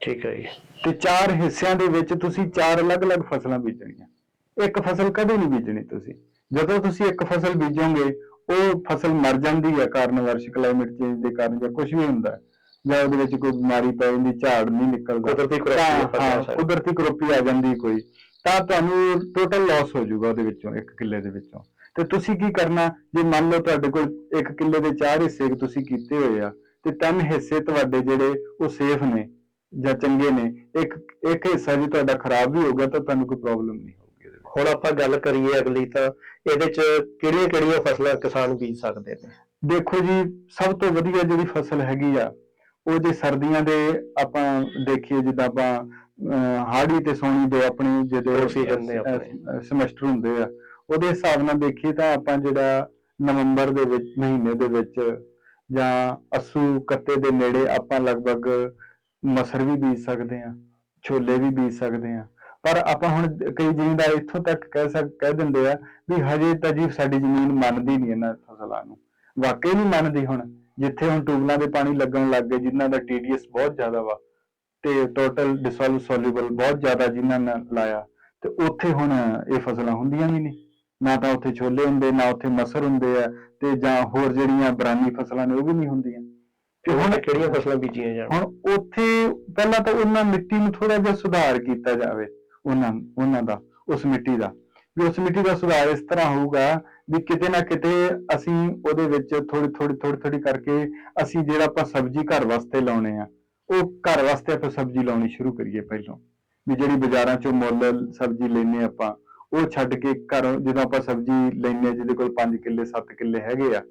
ਠੀਕ ਹੈ ਜੀ। ਤੇ ਚਾਰ ਹਿੱਸਿਆਂ ਦੇ ਵਿੱਚ ਤੁਸੀਂ ਚਾਰ ਅਲੱਗ-ਅਲੱਗ ਫਸਲਾਂ ਬੀਜਣੀਆਂ। ਇੱਕ ਫਸਲ ਕਦੇ ਨਹੀਂ ਬੀਜਣੀ ਤੁਸੀਂ। ਜਦੋਂ ਤੁਸੀਂ ਇੱਕ ਫਸਲ ਬੀਜੋਗੇ ਉਹ ਫਸਲ ਮਰ ਜਾਂਦੀ ਹੈ ਕਾਰਨ ਵਰਸ਼ ਕਲਾਈਮੇਟ ਚੇਂਜ ਦੇ ਕਾਰਨ ਜਾਂ ਕੁਝ ਵੀ ਹੁੰਦਾ ਹੈ, ਜਾਂ ਉਹਦੇ ਵਿੱਚ ਕੋਈ ਬਿਮਾਰੀ ਪੈ ਜਾਂਦੀ ਝਾੜ ਨਹੀਂ ਨਿਕਲਦਾ। ਕੁਦਰਤੀ ਕਰੋਪੀ ਆ ਫਸਲਾਂ ਹਾਂ, ਸਾਰੀ। ਕੁਦਰਤੀ ਕਰੋਪੀ ਆ ਜਾਂਦੀ ਕੋਈ। ਤਾਂ ਤੁਹਾਨੂੰ ਟੋਟਲ ਲਾਸ ਹੋ ਜਾਊਗਾ ਉਹਦੇ ਵਿੱਚੋਂ ਇੱਕ ਕਿੱਲੇ ਦੇ ਵਿੱਚੋਂ। ਤੇ ਤੁਸੀਂ ਕੀ ਕਰਨਾ? ਜੇ ਮੰਨ ਲਓ ਤੁਹਾਡੇ ਕੋਲ ਇੱਕ ਕਿੱਲੇ ਦੇ ਚਾਰ ਹਿੱਸੇ ਤੁਸੀਂ ਕੀਤੇ ਹੋਏ ਆ ਤੇ ਤਿੰਨ ਹਿੱਸੇ ਤੁਹਾਡੇ ਜਿਹੜੇ ਉਹ ਸੇਫ ਨੇ ਜਾਂ ਚੰਗੇ ਨੇ ਇੱਕ ਇੱਕ ਹਿੱਸਾ ਜੇ ਤੁਹਾਡਾ ਖਰਾਬ ਵੀ ਹੋ ਗਿਆ ਤਾਂ ਤੁਹਾਨੂੰ ਕੋਈ ਪ੍ਰੋਬਲਮ ਨਹੀਂ ਹੋਊਗੀ। ਹੁਣ ਆਪਾਂ ਗੱਲ ਕਰੀਏ ਅਗਲੀ ਤਾਂ ਇਹਦੇ 'ਚ ਕਿਹੜੀਆਂ ਕਿਹੜੀਆਂ ਫਸਲਾਂ ਕਿਸਾਨ ਬੀਜ ਸਕਦੇ ਨੇ? ਦੇਖੋ ਜੀ ਸਭ ਤੋਂ ਵਧੀਆ ਜਿਹੜੀ ਫਸਲ ਹੈਗੀ ਆ ਉਹ ਜੇ ਸਰਦੀਆਂ ਦੇ ਆਪਾਂ ਦੇਖੀਏ ਜਿੱਦਾਂ ਆਪਾਂ ਹਾੜੀ ਤੇ ਸੌਣੀ ਦੇ ਆਪਣੇ ਜਦੋਂ ਦੋ season ਨੇ ਆਪਣੇ। ਸਮੈਸਟਰ ਹੁੰਦੇ ਆ ਉਹਦੇ ਹਿਸਾਬ ਨਾਲ ਦੇਖੀਏ ਤਾਂ ਆਪਾਂ ਜਿਹੜਾ ਨਵੰਬਰ ਦੇ ਵਿੱਚ ਮਹੀਨੇ ਦੇ ਵਿੱਚ ਜਾਂ ਅਸੂ ਕੱਤੇ ਦੇ ਨੇੜੇ ਆਪਾਂ ਲਗਭਗ ਮਸਰ ਵੀ ਬੀਜ ਸਕਦੇ ਆ ਛੋਲੇ ਵੀ ਬੀਜ ਸਕਦੇ ਆ ਪਰ ਆਪਾਂ ਹੁਣ ਕਈ ਜ਼ਿਮੀਂਦਾਰ ਇੱਥੋਂ ਤੱਕ ਕਹਿ ਸਕ ਕਹਿ ਦਿੰਦੇ ਆ ਵੀ ਹਜੇ ਤਾਂ ਜੀ ਸਾਡੀ ਜ਼ਮੀਨ ਮੰਨਦੀ ਨਹੀਂ ਇਹਨਾਂ ਫਸਲਾਂ ਨੂੰ। ਵਾਕਈ ਨਹੀਂ ਮੰਨਦੀ ਹੁਣ। ਜਿੱਥੇ ਹੁਣ ਟਿਊਬਲਾਂ ਦੇ ਪਾਣੀ ਲੱਗਣ ਲੱਗ ਗਏ ਜਿਨ੍ਹਾਂ ਦਾ TDS ਬਹੁਤ ਜ਼ਿਆਦਾ ਵਾ ਤੇ ਟੋਟਲ ਡਿਸੋਲਵ ਸੋਲੂਬਲ ਬਹੁਤ ਜ਼ਿਆਦਾ ਜਿਨ੍ਹਾਂ ਨੇ ਲਾਇਆ। ਤੇ ਉੱਥੇ ਹੁਣ ਇਹ ਫਸਲਾਂ ਹੁੰਦੀਆਂ ਵੀ ਨਹੀਂ। ਨਾ ਤਾਂ ਉੱਥੇ ਛੋਲੇ ਹੁੰਦੇ ਨਾ ਉੱਥੇ ਮਸਰ ਹੁੰਦੇ ਆ ਤੇ ਜਾਂ ਹੋਰ ਜਿਹੜੀਆਂ ਬਰਾਨੀ ਫਸਲਾਂ ਨੇ ਉਹ ਵੀ ਨਹੀਂ ਹੁੰਦੀਆਂ। ਕਿ ਹੁਣ ਕਿਹੜੀਆਂ ਫਸਲਾਂ ਬੀਜੀਆਂ ਜਾਣ? ਹੁਣ ਉੱਥੇ ਪਹਿਲਾਂ ਤਾਂ ਉਹਨਾਂ ਮਿੱਟੀ ਨੂੰ ਥੋੜਾ ਜਿਹਾ ਸੁਧਾਰ ਕੀਤਾ ਜਾਵੇ ਉਹਨਾਂ ਉਹਨਾਂ ਦਾ ਉਸ ਮਿੱਟੀ ਦਾ। ਵੀ ਉਸ ਮਿੱਟੀ ਦਾ ਸੁਧਾਰ ਇਸ ਤਰ੍ਹਾਂ ਹੋਊਗਾ ਵੀ ਕਿਤੇ ਨਾ ਕਿਤੇ ਅਸੀਂ ਉਹਦੇ ਵਿੱਚ ਥੋੜੀ ਥੋੜੀ ਥੋੜੀ ਥੋੜੀ ਕਰਕੇ ਅਸੀਂ ਜਿਹੜਾ ਆਪਾਂ ਸਬਜ਼ੀ ਘਰ ਵਾਸਤੇ ਲਾਉਣੇ ਆ, ਉਹ ਘਰ ਵਾਸਤੇ ਆਪਾਂ ਸਬਜ਼ੀ ਲਾਉਣੀ ਸ਼ੁਰੂ ਕਰੀਏ ਪਹਿਲਾਂ। ਵੀ ਜਿਹੜੀ ਬਾਜ਼ਾਰਾਂ ਚੋਂ ਮੁੱਲ ਸਬਜ਼ੀ ਲੈਨੇ ਆਪਾਂ, ਉਹ ਛੱਡ ਕੇ ਘਰੋਂ ਜਦੋਂ ਆਪਾਂ ਸਬਜ਼ੀ ਲੈਨੇ ਆ ਜਿਹਦੇ ਕੋਲ 5 ਕਿੱਲੇ 7 ਕਿੱਲੇ ਹੈਗੇ ਆ,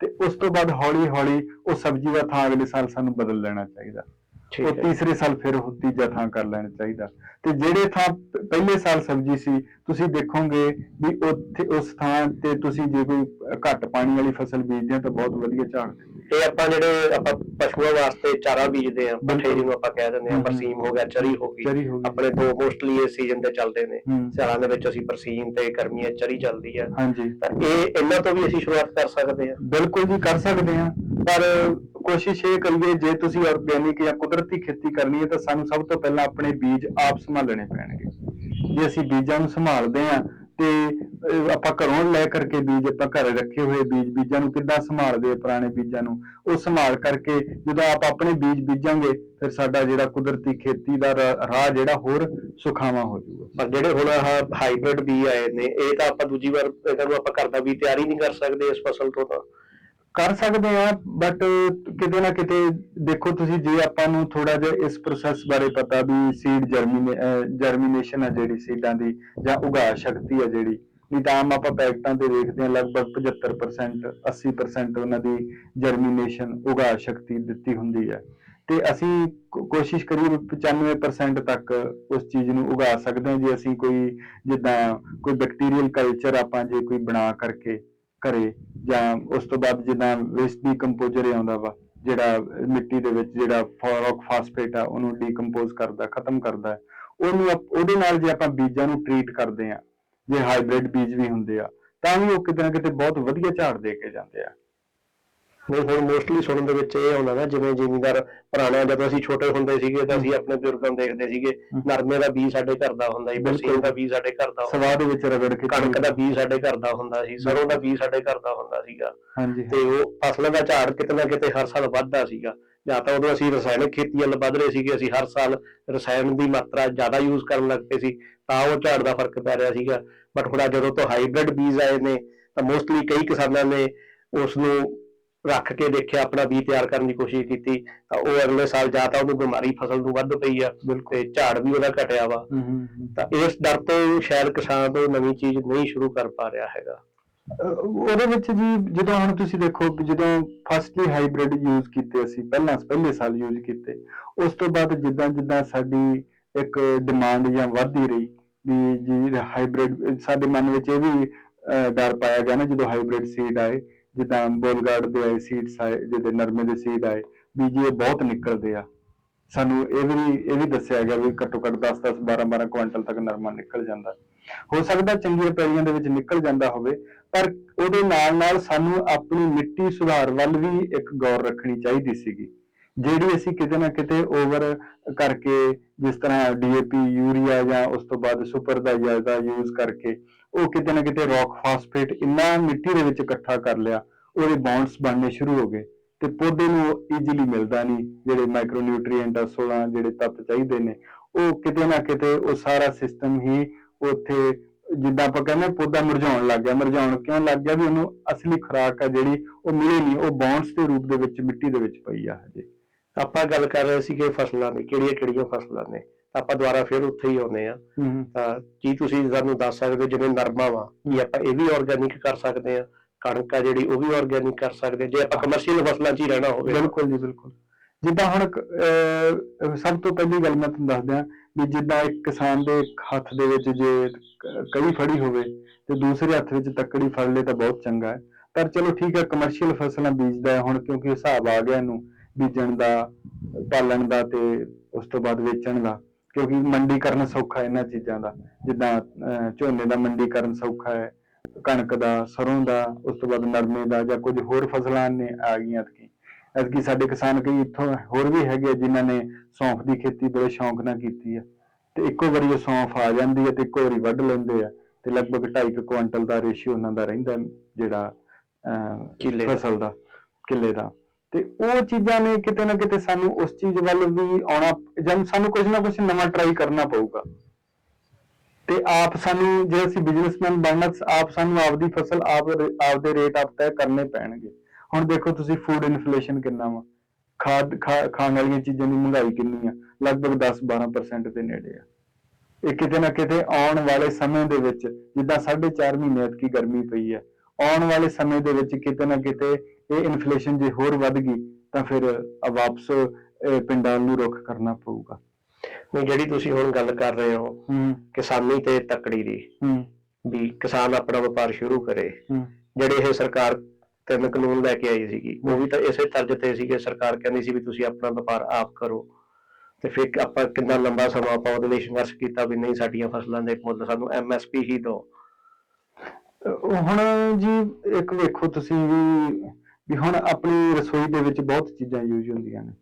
ਤੇ ਉਸ ਤੋਂ ਬਾਅਦ ਹੌਲੀ ਹੌਲੀ ਉਹ ਸਬਜ਼ੀ ਦਾ ਥਾਂ ਅਗਲੇ ਸਾਲ ਸਾਨੂੰ ਬਦਲ ਲੈਣਾ ਚਾਹੀਦਾ। ਉਹ ਤੀਸਰੇ ਸਾਲ ਫਿਰ ਉਹ ਤੀਜਾ ਥਾਂ ਕਰ ਲੈਣਾ ਚਾਹੀਦਾ। ਤੇ ਜਿਹੜੇ ਥਾਂ ਪਹਿਲੇ ਸਾਲ ਸਬਜ਼ੀ ਸੀ ਤੁਸੀਂ ਦੇਖੋਗੇ ਵੀ ਉੱਥੇ ਉਸ ਥਾਂ ਤੇ ਤੁਸੀਂ ਜੇ ਕੋਈ ਘੱਟ ਪਾਣੀ ਵਾਲੀ ਫਸਲ ਬੀਜਦੇ ਹੋ ਤਾਂ ਬਹੁਤ ਵਧੀਆ ਝਾੜ ਦਿੰਦੇ ਇਹ ਆਪਾਂ ਜਿਹੜੇ ਆਪਾਂ ਪਸ਼ੂਆਂ ਵਾਸਤੇ ਚਾਰਾ ਬੀਜਦੇ ਆ ਪੱਠੇ। ਜਿਹਨੂੰ ਆਪਾਂ ਕਹਿ ਦਿੰਦੇ ਆ ਹਮ। ਬਰਸੀਮ ਹੋ ਗਿਆ ਚਰੀ ਹੋ ਗਈ। ਆਪਣੇ ਦੋ ਮੋਸਟਲੀ ਇਸ ਸੀਜ਼ਨ ਤੇ ਚੱਲਦੇ ਨੇ। ਸਿਆਲਾਂ ਦੇ ਵਿੱਚ ਅਸੀਂ ਬਰਸੀਮ ਤੇ ਗਰਮੀਆਂ ਚਰੀ ਚੱਲਦੀ ਆ। ਹਾਂਜੀ। ਤਾਂ ਇਹ ਇਹਨਾਂ ਤੋਂ ਵੀ ਅਸੀਂ ਸ਼ੁਰੂਆਤ ਕਰ ਸਕਦੇ ਆ। ਬਿਲਕੁਲ ਜੀ ਕਰ ਸਕਦੇ ਹਾਂ ਪਰ ਕੋਸ਼ਿਸ਼ ਇਹ ਕਰੀਏ, ਜੇ ਤੁਸੀਂ ਆਰਗੇਨਿਕ ਜਾਂ ਕੁਦਰਤੀ ਖੇਤੀ ਕਰਨੀ ਹੈ ਤਾਂ ਸਾਨੂੰ ਸਭ ਤੋਂ ਪਹਿਲਾਂ ਆਪਣੇ ਬੀਜ ਆਪ ਸੰਭਾਲਣੇ ਪੈਣਗੇ। ਜੇ ਅਸੀਂ ਬੀਜਾਂ ਨੂੰ ਸੰਭਾਲਦੇ ਹਾਂ ਤੇ ਆਪਾਂ ਘਰੋਂ ਲੈ ਕਰਕੇ ਬੀਜ ਆਪਾਂ ਘਰੇ ਰੱਖੇ ਹੋਏ ਬੀਜ, ਬੀਜਾਂ ਨੂੰ ਕਿੱਦਾਂ ਸੰਭਾਲਦੇ ਆ ਪੁਰਾਣੇ ਬੀਜਾਂ ਨੂੰ, ਉਹ ਸੰਭਾਲ ਕਰਕੇ ਜਦੋਂ ਆਪ ਆਪਣੇ ਬੀਜ ਬੀਜਾਂਗੇ, ਫਿਰ ਸਾਡਾ ਜਿਹੜਾ ਕੁਦਰਤੀ ਖੇਤੀ ਦਾ ਰਾਹ ਜਿਹੜਾ ਹੋਰ ਸੁਖਾਵਾਂ ਹੋ ਜਾਊਗਾ। ਪਰ ਜਿਹੜੇ ਹੁਣ ਆਹ ਹਾਈਬ੍ਰਿਡ ਬੀ ਆਏ ਨੇ, ਇਹ ਤਾਂ ਆਪਾਂ ਦੂਜੀ ਵਾਰ ਇਹਨਾਂ ਨੂੰ ਆਪਾਂ ਘਰ ਦਾ ਬੀ ਤਿਆਰ ਹੀ ਨਹੀਂ ਕਰ ਸਕਦੇ ਇਸ ਫਸਲ ਤੋਂ ਤਾਂ। ਕਰ ਸਕਦੇ ਆ ਬਟ ਕਿਤੇ ਨਾ ਕਿਤੇ ਦੇਖੋ ਤੁਸੀਂ ਜੇ ਆਪਾਂ ਨੂੰ ਥੋੜਾ ਜਿਹਾ ਇਸ ਪ੍ਰੋਸੈਸ ਬਾਰੇ ਪਤਾ ਵੀ ਸੀਡ ਜਰਮੀਨੇ ਜਰਮੀਨੇਸ਼ਨ ਆ ਜਿਹੜੀ ਸੀਡਾਂ ਦੀ ਜਾਂ ਉਗਾ ਸ਼ਕਤੀ ਆ ਜਿਹੜੀ ਨਹੀਂ ਤਾਂ ਆਮ ਆਪਾਂ ਪੈਕਟਾਂ ਤੇ ਦੇਖਦੇ ਹਾਂ, ਲਗਭਗ 75% 80% ਉਹਨਾਂ ਦੀ ਜਰਮੀਨੇਸ਼ਨ ਉਗਾ ਸ਼ਕਤੀ ਦਿੱਤੀ ਹੁੰਦੀ ਹੈ ਤੇ ਅਸੀਂ ਕੋਸ਼ਿਸ਼ ਕਰੀਏ ਵੀ 95% ਤੱਕ ਉਸ ਚੀਜ਼ ਨੂੰ ਉਗਾ ਸਕਦੇ ਹਾਂ, ਜੇ ਅਸੀਂ ਕੋਈ ਜਿੱਦਾਂ ਕੋਈ ਬੈਕਟੀਰੀਅਲ ਕਲਚਰ ਆਪਾਂ ਜੇ ਕੋਈ ਬਣਾ ਕਰਕੇ ਘਰੇ ਜਾਂ ਉਸ ਤੋਂ ਬਾਅਦ ਜਿੱਦਾਂ ਵੇਸਟ ਡੀਕੰਪੋਜ਼ਰ ਆਉਂਦਾ ਵਾ, ਜਿਹੜਾ ਮਿੱਟੀ ਦੇ ਵਿੱਚ ਜਿਹੜਾ ਰੌਕ ਫਾਸਫੇਟ ਆ, ਉਹਨੂੰ ਡੀਕੰਪੋਜ਼ ਕਰਦਾ, ਖਤਮ ਕਰਦਾ। ਉਹਨੂੰ ਉਹਦੇ ਨਾਲ ਜੇ ਆਪਾਂ ਬੀਜਾਂ ਨੂੰ ਟਰੀਟ ਕਰਦੇ ਆ, ਜੇ ਹਾਈਬ੍ਰਿਡ ਬੀਜ ਵੀ ਹੁੰਦੇ ਆ, ਤਾਂ ਵੀ ਉਹ ਕਿਤੇ ਨਾ ਕਿਤੇ ਬਹੁਤ ਵਧੀਆ ਝਾੜ ਦੇ ਕੇ ਜਾਂਦੇ ਆ। ਨਹੀਂ ਹੁਣ ਮੋਸਟਲੀ ਸੁਣਨ ਦੇ ਵਿੱਚ ਇਹ ਆਉਂਦਾ ਨਾ ਜਿਵੇਂ ਜ਼ਿਮੀਂਦਾਰ ਪੁਰਾਣਿਆਂ ਜਦੋਂ ਅਸੀਂ ਛੋਟੇ ਹੁੰਦੇ ਸੀਗੇ ਤਾਂ ਅਸੀਂ ਆਪਣੇ ਬਜ਼ੁਰਗਾਂ ਨੂੰ ਦੇਖਦੇ ਸੀਗੇ। ਨਰਮੇ ਦਾ ਬੀਜ ਸਾਡੇ ਘਰ ਦਾ ਹੁੰਦਾ ਸੀ। ਬਰਸੀਮ ਦਾ ਬੀਜ ਸਾਡੇ ਘਰ ਦਾ ਸਵਾਦ ਵਿੱਚ ਰਗੜ ਕੇ ਕਣਕ ਦਾ ਬੀਜ ਸਾਡੇ ਘਰ ਦਾ ਹੁੰਦਾ ਸੀ ਸਰੋਂ ਦਾ ਬੀਜ ਸਾਡੇ ਘਰ ਦਾ ਹੁੰਦਾ ਸੀਗਾ। ਹਾਂਜੀ ਤੇ ਉਹ ਫਸਲਾਂ ਦਾ ਝਾੜ ਕਿਤੇ ਨਾ ਕਿਤੇ ਹਰ ਸਾਲ ਵੱਧਦਾ ਸੀਗਾ। ਜਾਂ ਤਾਂ ਉਦੋਂ ਅਸੀਂ ਰਸਾਇਣਿਕ ਖੇਤੀ ਵੱਲ ਵੱਧ ਰਹੇ ਸੀਗੇ ਅਸੀਂ ਹਰ ਸਾਲ ਰਸਾਇਣ ਦੀ ਮਾਤਰਾ ਜ਼ਿਆਦਾ ਯੂਜ਼ ਕਰਨ ਲੱਗ ਪਏ ਸੀ ਤਾਂ ਉਹ ਝਾੜ ਦਾ ਫ਼ਰਕ ਪੈ ਰਿਹਾ ਸੀਗਾ। ਬਟ ਹੁਣ ਜਦੋਂ ਤੋਂ ਹਾਈਬ੍ਰਿਡ ਬੀਜ ਆਏ ਨੇ ਤਾਂ ਮੋਸਟਲੀ ਕਈ ਕਿਸਾਨਾਂ ਨੇ ਉਸ ਨੂੰ ਰੱਖ ਕੇ ਦੇਖਿਆ ਆਪਣਾ ਬੀਜ ਤਿਆਰ ਕਰਨ ਦੀ ਕੋਸ਼ਿਸ਼ ਕੀਤੀ ਤਾਂ ਉਹ ਅਗਲੇ ਸਾਲ ਜਾਂ ਤਾਂ ਉਹਨੂੰ ਬਿਮਾਰੀ ਫਸਲ ਨੂੰ ਵੱਧ ਪਈ ਆ ਤੇ ਝਾੜ ਵੀ ਉਹਦਾ ਘਟਿਆ ਵਾ। ਤਾਂ ਇਸ ਡਰ ਤੋਂ ਸ਼ਾਇਦ ਕਿਸਾਨ ਉਹ ਨਵੀਂ ਚੀਜ਼ ਨਹੀਂ ਸ਼ੁਰੂ ਕਰ ਪਾ ਰਿਹਾ ਹੈਗਾ। ਉਹਦੇ ਵਿੱਚ ਜੀ ਜਦੋਂ ਹੁਣ ਤੁਸੀਂ ਦੇਖੋ ਕਿ ਜਦੋਂ ਫਸਟਲੀ ਹਾਈਬ੍ਰਿਡ ਯੂਜ਼ ਕੀਤੇ ਅਸੀਂ ਪਹਿਲਾਂ ਪਹਿਲੇ ਸਾਲ ਯੂਜ਼ ਕੀਤੇ। ਉਸ ਤੋਂ ਬਾਅਦ ਜਿੱਦਾਂ ਜਿੱਦਾਂ ਸਾਡੀ ਇੱਕ ਡਿਮਾਂਡ ਜਾਂ ਵੱਧਦੀ ਰਹੀ ਵੀ ਜੀ ਹਾਈਬ੍ਰਿਡ ਸਾਡੇ ਮਨ ਵਿੱਚ ਇਹ ਵੀ ਡਰ ਪਾਇਆ ਗਿਆ ਨਾ ਜਦੋਂ ਹਾਈਬ੍ਰਿਡ ਸੀਡ ਆਏ। ਜਿੱਦਾਂ ਬੋਲਗਾਰਡ ਦੇ ਆਏ ਸੀਡਸ ਆਏ ਜਿਹਦੇ ਨਰਮੇ ਦੇ ਸੀਡ ਆਏ ਵੀ ਬਹੁਤ ਨਿਕਲਦੇ ਆ। ਸਾਨੂੰ ਇਹ ਵੀ ਇਹ ਵੀ ਦੱਸਿਆ ਗਿਆ ਵੀ ਘੱਟੋ ਘੱਟ 10 10 12 12 ਕੁਇੰਟਲ ਤੱਕ ਨਰਮਾ ਨਿਕਲ ਜਾਂਦਾ। ਹੋ ਸਕਦਾ ਚੰਗੀਆਂ ਪੈੜੀਆਂ ਦੇ ਵਿੱਚ ਨਿਕਲ ਜਾਂਦਾ ਹੋਵੇ, ਪਰ ਉਹਦੇ ਨਾਲ ਨਾਲ ਸਾਨੂੰ ਆਪਣੀ ਮਿੱਟੀ ਸੁਧਾਰ ਵੱਲ ਵੀ ਇੱਕ ਗੌਰ ਰੱਖਣੀ ਚਾਹੀਦੀ ਸੀਗੀ। ਜਿਹੜੀ ਅਸੀਂ ਕਿਤੇ ਨਾ ਕਿਤੇ ਓਵਰ ਕਰਕੇ ਜਿਸ ਤਰ੍ਹਾਂ ਡੀਏਪੀ ਯੂਰੀਆ ਜਾਂ ਉਸ ਤੋਂ ਬਾਅਦ ਸੁਪਰ ਦਾ ਜ਼ਿਆਦਾ ਯੂਜ਼ ਕਰਕੇ ਉਹ ਕਿਤੇ ਨਾ ਕਿਤੇ ਰੌਕ ਫਾਸਫੇਟ ਇੰਨਾ ਮਿੱਟੀ ਦੇ ਵਿੱਚ ਇਕੱਠਾ ਕਰ ਲਿਆ, ਉਹਦੇ ਬੌਂਡਸ ਬਣਨੇ ਸ਼ੁਰੂ ਹੋ ਗਏ ਤੇ ਪੌਦੇ ਨੂੰ ਈਜ਼ੀਲੀ ਮਿਲਦਾ ਨਹੀਂ, ਜਿਹੜੇ ਮਾਈਕਰੋ ਨਿਊਟ੍ਰੀਐਂਟ ਆ 16 ਜਿਹੜੇ ਤੱਤ ਚਾਹੀਦੇ ਨੇ, ਉਹ ਕਿਤੇ ਨਾ ਕਿਤੇ ਉਹ ਸਾਰਾ ਸਿਸਟਮ ਹੀ ਉੱਥੇ ਜਿੱਦਾਂ ਆਪਾਂ ਕਹਿੰਦੇ ਪੌਦਾ ਮਰਝਾਉਣ ਲੱਗ ਗਿਆ ਮਰਝਾਉਣ ਕਿਉਂ ਲੱਗ ਗਿਆ ਵੀ ਉਹਨੂੰ ਅਸਲੀ ਖੁਰਾਕ ਆ ਜਿਹੜੀ ਉਹ ਮਿਲੇ ਨਹੀਂ, ਉਹ ਬੌਂਡਸ ਦੇ ਰੂਪ ਦੇ ਵਿੱਚ, ਮਿੱਟੀ ਦੇ ਵਿੱਚ ਪਈ ਆ ਹਜੇ। ਆਪਾਂ ਗੱਲ ਕਰ ਰਹੇ ਸੀਗੇ ਫਸਲਾਂ ਦੀ ਕਿਹੜੀਆਂ ਕਿਹੜੀਆਂ ਫਸਲਾਂ ਨੇ ਆਪਾਂ ਦੁਬਾਰਾ ਫਿਰ ਉੱਥੇ ਹੀ ਆਉਂਦੇ ਆ ਤਾਂ ਕੀ ਤੁਸੀਂ ਸਾਨੂੰ ਦੱਸ ਸਕਦੇ ਜਿਵੇਂ ਨਰਮਾ ਵਾ ਕੀ ਆਪਾਂ ਇਹ ਵੀ ਆਰਗੈਨਿਕ ਕਰ ਸਕਦੇ ਆ ਕਣਕ ਆ ਜਿਹੜੀ ਉਹ ਵੀ ਆਰਗੈਨਿਕ ਕਰ ਸਕਦੇ ਜੇ ਆਪਾਂ ਕਮਰਸ਼ੀਅਲ ਫਸਲਾਂ 'ਚ ਹੀ ਰਹਿਣਾ ਹੋਵੇ। ਬਿਲਕੁਲ ਜੀ ਬਿਲਕੁਲ। ਜਿੱਦਾਂ ਹੁਣ ਕ- ਸਭ ਤੋਂ ਪਹਿਲੀ ਗੱਲ ਮੈਂ ਤੁਹਾਨੂੰ ਦੱਸ ਦਿਆਂ ਵੀ ਜਿੱਦਾਂ ਇੱਕ ਕਿਸਾਨ ਦੇ ਹੱਥ ਦੇ ਵਿੱਚ ਜੇ ਕ- ਕਈ ਫੜੀ ਹੋਵੇ ਤੇ ਦੂਸਰੇ ਹੱਥ ਵਿੱਚ ਤੱਕੜੀ ਫੜ ਲੇ ਤਾਂ ਬਹੁਤ ਚੰਗਾ ਹੈ। ਪਰ ਚਲੋ ਠੀਕ ਹੈ ਕਮਰਸ਼ੀਅਲ ਫਸਲਾਂ ਬੀਜਦਾ ਹੈ ਹੁਣ ਕਿਉਂਕਿ ਹਿਸਾਬ ਆ ਗਿਆ ਇਹਨੂੰ। ਬੀਜਣ ਦਾ ਪਾਲਣ ਦਾ ਤੇ ਉਸ ਤੋਂ ਬਾਅਦ ਵੇਚਣ ਦਾ। ਕਿਉਂਕਿ ਮੰਡੀਕਰਨ ਸੌਖਾ ਹੈ ਇਹਨਾਂ ਚੀਜ਼ਾਂ ਦਾ। ਜਿੱਦਾਂ ਝੋਨੇ ਦਾ ਮੰਡੀਕਰਨ ਸੌਖਾ ਹੈ ਕਣਕ ਦਾ ਸਰੋਂ ਦਾ ਉਸ ਤੋਂ ਬਾਅਦ ਨਰਮੇ ਦਾ ਜਾਂ ਕੁਝ ਹੋਰ ਫਸਲਾਂ ਨੇ ਆ ਗਈਆਂ ਐਤਕੀ। ਐਤਕੀ ਸਾਡੇ ਕਿਸਾਨ ਕਈ ਇੱਥੋਂ ਹੋਰ ਵੀ ਹੈਗੇ ਜਿਨ੍ਹਾਂ ਨੇ ਸੌਂਫ ਦੀ ਖੇਤੀ ਬੜੇ ਸ਼ੌਂਕ ਨਾਲ ਕੀਤੀ ਹੈ ਤੇ ਇੱਕੋ ਵਾਰੀ ਉਹ ਸੌਂਫ ਆ ਜਾਂਦੀ ਹੈ ਤੇ ਇੱਕੋ ਵਾਰੀ ਵੱਢ ਲੈਂਦੇ ਆ ਤੇ ਲਗਭਗ 2.5 ਕੁਇੰਟਲ ਦਾ ਰੇਸ਼ੀਓ ਉਹਨਾਂ ਦਾ ਰਹਿੰਦਾ ਜਿਹੜਾ ਕਿੱਲੇ। ਫਸਲ ਦਾ ਕਿੱਲੇ ਦਾ। ਤੇ ਉਹ ਚੀਜ਼ਾਂ ਨੇ ਕਿਤੇ ਨਾ ਕਿਤੇ ਸਾਨੂੰ ਉਸ ਚੀਜ਼ ਵੱਲ ਵੀ ਆਉਣਾ ਜਾਂ ਸਾਨੂੰ ਕੁਝ ਨਾ ਕੁਝ ਨਵਾਂ ਟਰਾਈ ਕਰਨਾ ਪਊਗਾ। ਤੇ ਆਪ ਸਾਨੂੰ ਜੇ ਅਸੀਂ ਬਿਜ਼ਨਸਮੈਨ ਬਣਨਾ ਆਪ ਸਾਨੂੰ ਆਪਦੀ ਫਸਲ, ਆਪ ਆਪਦੇ ਰੇਟ ਆਪ ਤੈਅ ਕਰਨੇ ਪੈਣਗੇ। ਹੁਣ ਦੇਖੋ ਤੁਸੀਂ ਫੂਡ ਇਨਫਲੇਸ਼ਨ ਕਿੰਨਾ ਵਾ। ਖਾਦ, ਖਾ- ਖਾਣ ਵਾਲੀਆਂ ਚੀਜ਼ਾਂ ਦੀ ਮਹਿੰਗਾਈ ਕਿੰਨੀ ਆ। ਲਗਭਗ 10-12% ਦੇ ਨੇੜੇ ਆ। ਇਹ ਕਿਤੇ ਨਾ ਕਿਤੇ ਆਉਣ ਵਾਲੇ ਸਮੇਂ ਦੇ ਵਿੱਚ, ਜਿੱਦਾਂ 4.5 ਮਹੀਨੇ ਕੀ ਗਰਮੀ ਪਈ ਹੈ ਆਉਣ ਵਾਲੇ ਸਮੇਂ ਦੇ ਵਿੱਚ ਕਿਤੇ ਨਾ ਕਿਤੇ ਇਹ ਇਨਫਲੇਸ਼ਨ ਜੇ ਹੋਰ ਵੱਧ ਗਈ ਤਾਂ ਫਿਰ ਵਾਪਸ ਪਿੰਡਾਂ ਨੂੰ ਰੁਖ ਕਰਨਾ ਪਊਗਾ। ਨਹੀਂ ਜਿਹੜੀ ਤੁਸੀਂ ਹੁਣ ਗੱਲ ਕਰ ਰਹੇ ਹੋ ਕਿਸਾਨੀ ਤੇ ਤੱਕੜੀ ਦੀ ਵੀ ਕਿਸਾਨ ਆਪਣਾ ਵਪਾਰ ਸ਼ੁਰੂ ਕਰੇ। ਜਿਹੜੇ ਇਹ ਸਰਕਾਰ ਤਿੰਨ ਕਾਨੂੰਨ ਲੈ ਕੇ ਆਈ ਸੀਗੀ ਉਹ ਵੀ ਤਾਂ ਇਸੇ ਤਰਜ ਤੇ ਸੀਗੇ। ਸਰਕਾਰ ਕਹਿੰਦੀ ਸੀ ਵੀ ਤੁਸੀਂ ਆਪਣਾ ਵਪਾਰ ਆਪ ਕਰੋ। ਤੇ ਫਿਰ ਆਪਾਂ ਕਿੰਨਾ ਲੰਬਾ ਸਮਾਂ ਆਪਾਂ ਉਹਦੇ ਲਈ ਸੰਘਰਸ਼ ਕੀਤਾ ਵੀ ਨਹੀਂ ਸਾਡੀਆਂ ਫਸਲਾਂ ਦੇ ਮੁੱਲ ਸਾਨੂੰ ਐਮਐਸਪੀ ਹੀ ਦਿਓ। ਅਹ ਹੁਣ ਜੀ ਇੱਕ ਵੇਖੋ ਤੁਸੀਂ ਵੀ ਵੀ ਹੁਣ ਆਪਣੀ ਰਸੋਈ ਦੇ ਵਿੱਚ ਬਹੁਤ ਚੀਜ਼ਾਂ ਯੂਜ਼ ਹੁੰਦੀਆਂ ਨੇ।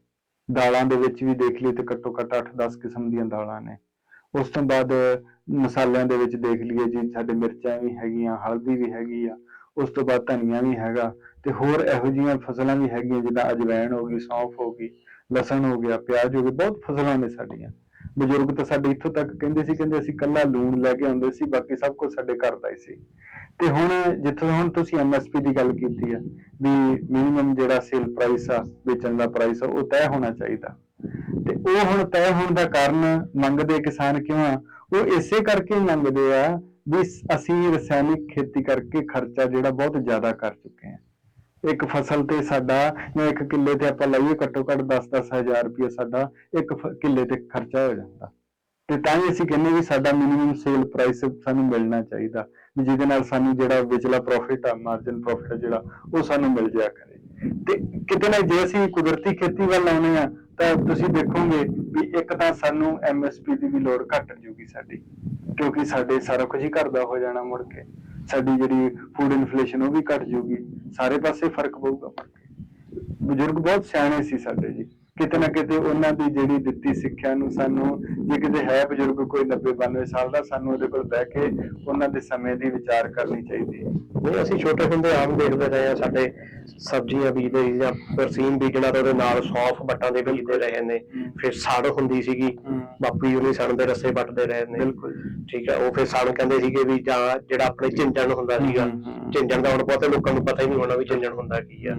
ਦਾਲਾਂ ਦੇ ਵਿੱਚ ਵੀ ਦੇਖ ਲਈ ਤੇ ਘੱਟੋ ਘੱਟ 8-10 ਕਿਸਮ ਦੀਆਂ ਦਾਲਾਂ ਨੇ। ਉਸ ਤੋਂ ਬਾਅਦ ਮਸਾਲਿਆਂ ਦੇ ਵਿੱਚ ਦੇਖ ਲਈਏ ਜੀ, ਸਾਡੇ ਮਿਰਚਾਂ ਵੀ ਹੈਗੀਆਂ, ਹਲਦੀ ਵੀ ਹੈਗੀ ਆ, ਉਸ ਤੋਂ ਬਾਅਦ ਧਨੀਆ ਵੀ ਹੈਗਾ ਤੇ ਹੋਰ ਇਹੋ ਜਿਹੀਆਂ ਫਸਲਾਂ ਵੀ ਹੈਗੀਆਂ ਜਿੱਦਾਂ ਅਜਵਾਇਣ ਹੋ ਗਈ, ਸੌਂਫ ਹੋ ਗਈ, ਲਸਣ ਹੋ ਗਿਆ, ਪਿਆਜ਼ ਹੋ ਗਿਆ ਬਹੁਤ ਫਸਲਾਂ ਨੇ ਸਾਡੀਆਂ। ਬਜ਼ੁਰਗ ਤਾਂ ਸਾਡੇ ਇੱਥੋਂ ਤੱਕ ਕਹਿੰਦੇ ਸੀ, ਕਹਿੰਦੇ ਅਸੀਂ ਕੱਲਾ ਲੂਣ ਲੈ ਕੇ ਆਉਂਦੇ ਸੀ, ਬਾਕੀ ਸਭ ਕੁਝ ਸਾਡੇ ਘਰ ਦਾ ਹੀ ਸੀ। ਤੇ ਹੁਣ ਜਿੱਥੇ ਹੁਣ ਤੁਸੀਂ ਐਮਐਸਪੀ ਦੀ ਗੱਲ ਕੀਤੀ ਆ, ਵੀ ਮਿਨੀਮਮ ਜਿਹੜਾ ਸੇਲ ਪ੍ਰਾਈਸ ਆ, ਵੇਚਣ ਦਾ ਪ੍ਰਾਈਸ ਆ, ਉਹ ਤੈਅ ਹੋਣਾ ਚਾਹੀਦਾ। ਤੇ ਉਹ ਹੁਣ ਤੈਅ ਹੋਣ ਦਾ ਕਾਰਨ ਮੰਗਦੇ ਕਿਸਾਨ ਕਿਉਂ ਆ? ਉਹ ਇਸੇ ਕਰਕੇ ਮੰਗਦੇ ਆ ਵੀ ਅਸੀਂ ਰਸਾਇਣਿਕ ਖੇਤੀ ਕਰਕੇ ਖਰਚਾ ਜਿਹੜਾ ਬਹੁਤ ਜ਼ਿਆਦਾ ਕਰ ਚੁੱਕੇ ਆ। ਇੱਕ ਫਸਲ ਤੇ ਸਾਡਾ ਜਾਂ ਇੱਕ ਕਿੱਲੇ ਤੇ ਆਪਾਂ ਲਾਈਏ, ਘੱਟੋ ਘੱਟ 10-10 ਹਜ਼ਾਰ ਰੁਪਏ ਸਾਡਾ ਇੱਕ ਕਿੱਲੇ ਤੇ ਖਰਚਾ ਹੋ ਜਾਂਦਾ। ਤੇ ਤਾਂ ਹੀ ਅਸੀਂ ਕਹਿੰਦੇ ਵੀ ਸਾਡਾ ਮਿਨੀਮਮ ਸੇਲ ਪ੍ਰਾਈਸ ਸਾਨੂੰ ਮਿਲਣਾ ਚਾਹੀਦਾ। ਵੀ ਜਿਹਦੇ ਨਾਲ ਸਾਨੂੰ ਜਿਹੜਾ ਵਿਚਲਾ ਪ੍ਰੋਫਿਟ ਆ ਮਾਰਜਨ ਪ੍ਰੋਫਿਟ ਜਿਹੜਾ, ਉਹ ਸਾਨੂੰ ਮਿਲ ਜਾਇਆ ਕਰੇ। ਤੇ ਕਿਤੇ ਨਾ ਜੇ ਅਸੀਂ ਕੁਦਰਤੀ ਖੇਤੀ ਵੱਲ ਆਉਨੇ ਆ ਤਾਂ ਤੁਸੀਂ ਦੇਖੋਗੇ ਵੀ ਇੱਕ ਤਾਂ ਸਾਨੂੰ ਐਮਐਸਪੀ ਦੀ ਵੀ ਲੋੜ ਘਟ ਜੂਗੀ ਸਾਡੀ, ਕਿਉਂਕਿ ਸਾਡੇ ਸਾਰਾ ਕੁਝ ਹੀ ਘਰ ਦਾ ਹੋ ਜਾਣਾ ਮੁੜ ਕੇ। ਸਾਡੀ ਜਿਹੜੀ ਫੂਡ ਇਨਫਲੇਸ਼ਨ ਉਹ ਵੀ ਘਟ ਜੂਗੀ, ਸਾਰੇ ਪਾਸੇ ਫ਼ਰਕ ਪਊਗਾ ਬਜ਼ੁਰਗ ਬਹੁਤ ਸਿਆਣੇ ਸੀ ਸਾਡੇ ਜੀ। ਕਿਤੇ ਨਾ ਕਿਤੇ ਉਹਨਾਂ ਦੀ ਜਿਹੜੀ ਦਿੱਤੀ ਸਿੱਖਿਆ ਨੂੰ ਸਾਨੂੰ ਜੇ ਕਿਤੇ ਹੈ ਬਜ਼ੁਰਗ ਕੋਈ 90 92 ਸਾਲ ਦਾ ਸਾਨੂੰ ਉਹਦੇ ਕੋਲ ਬਹਿ ਕੇ ਉਹਨਾਂ ਦੇ ਸਮੇਂ ਦੀ ਵਿਚਾਰ ਕਰਨੀ ਚਾਹੀਦੀ ਹੈ। ਨਹੀਂ ਅਸੀਂ ਛੋਟੇ ਹੁੰਦੇ ਆਮ ਦੇਖਦੇ ਰਹੇ ਆ ਸਾਡੇ ਸਬਜ਼ੀਆਂ ਬੀਜਦੇ ਸੀ ਜਾਂ ਬਰਸੀਨ ਬੀਜਣਾ ਤੇ ਉਹਦੇ ਨਾਲ ਸੌਂਫ ਬੱਟਾਂ ਦੇ ਬੀਜਦੇ ਰਹੇ ਨੇ ਫਿਰ ਸੜ ਹੁੰਦੀ ਸੀਗੀ ਬਾਪੂ ਜੀ ਉਹਨੇ ਸਣ ਦੇ ਰੱਸੇ ਵੱਟਦੇ ਰਹੇ ਨੇ। ਬਿਲਕੁਲ ਠੀਕ ਹੈ ਉਹ ਫਿਰ ਸਾਨੂੰ ਕਹਿੰਦੇ ਸੀਗੇ ਵੀ ਜਾਂ ਜਿਹੜਾ ਆਪਣੇ ਝਿੰਜਣ ਹੁੰਦਾ ਸੀਗਾ। ਝਿੰਜਣ ਦਾ ਹੁਣ ਬਹੁਤੇ ਲੋਕਾਂ ਨੂੰ ਪਤਾ ਹੀ ਨਹੀਂ ਹੋਣਾ ਵੀ ਝਿੰਜਣ ਹੁੰਦਾ ਕੀ ਆ।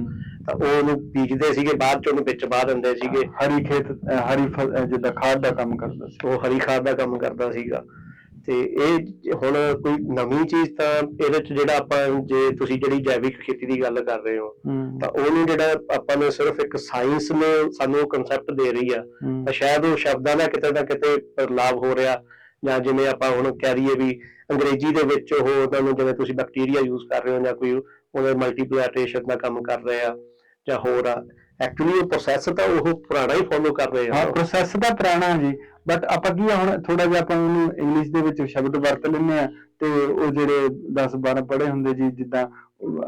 ਤਾਂ ਉਹ ਉਹਨੂੰ ਬੀਜਦੇ ਸੀਗੇ ਬਾਅਦ ਚ ਉਹਨੂੰ ਵਿੱਚ ਬਾਹ ਦਿੰਦੇ ਸੀਗੇ ਹਰੀ ਖੇਤ ਅਹ ਹਰੀ ਫ- ਅਹ ਜਿੱਦਾਂ ਖਾਦ ਦਾ ਕੰਮ ਕਰਦਾ ਸੀ। ਉਹ ਹਰੀ ਖਾਦ ਦਾ ਕੰਮ ਕਰਦਾ ਸੀਗਾ। ਤੇ ਇਹ ਹੁਣ ਕੋਈ ਨਵੀਂ ਚੀਜ਼ ਤਾਂ ਇਹਦੇ ਚ ਜਿਹੜਾ ਆਪਾਂ ਜੇ ਤੁਸੀਂ ਜਿਹੜੀ ਜੈਵਿਕ ਖੇਤੀ ਦੀ ਗੱਲ ਕਰ ਰਹੇ ਹੋ ਤਾਂ ਉਹਨੂੰ ਜਿਹੜਾ ਆਪਾਂ ਨੇ ਸਿਰਫ ਇੱਕ ਸਾਇੰਸ ਨੇ ਸਾਨੂੰ ਕਨਸੈਪਟ ਦੇ ਰਹੀ ਆ। ਤਾਂ ਸ਼ਾਇਦ ਉਹ ਸ਼ਬਦਾਂ ਦਾ ਕਿਤੇ ਨਾ ਕਿਤੇ ਬਦਲਾਵ ਹੋ ਰਿਹਾ ਜਾਂ ਜਿਵੇਂ ਆਪਾਂ ਹੁਣ ਕਹਿ ਰਹੀਏ ਵੀ ਅੰਗਰੇਜ਼ੀ ਦੇ ਵਿੱਚ ਉਹ ਉਹਨਾਂ ਨੂੰ ਜਿਵੇਂ ਤੁਸੀਂ ਬੈਕਟੀਰੀਆ ਯੂਜ਼ ਕਰ ਰਹੇ ਹੋ ਜਾਂ ਕੋਈ ਉਹਦੇ ਮਲਟੀਪਲੀਕੇਸ਼ਨ ਦਾ ਕੰਮ ਕਰ ਰਹੇ ਆ ਜਾਂ ਹੋਰ ਆ। ਐਕਚੁਅਲੀ ਉਹ ਪ੍ਰੋਸੈਸ ਤਾਂ ਉਹ ਪੁਰਾਣਾ ਹੀ ਫੋਲੋ ਕਰ ਰਹੇ ਹਾਂ ਪ੍ਰੋਸੈਸ ਤਾਂ ਪੁਰਾਣਾ ਜੀ ਬਟ ਆਪਾਂ ਕੀ ਆ ਹੁਣ ਥੋੜਾ ਜਿਹਾ ਆਪਾਂ ਉਹਨੂੰ ਇੰਗਲਿਸ਼ ਦੇ ਵਿੱਚ ਸ਼ਬਦ ਵਰਤ ਲੈਂਦੇ ਆ ਤੇ ਉਹ ਜਿਹੜੇ 10 12 ਪੜ੍ਹੇ ਹੁੰਦੇ ਜੀ ਜਿੱਦਾਂ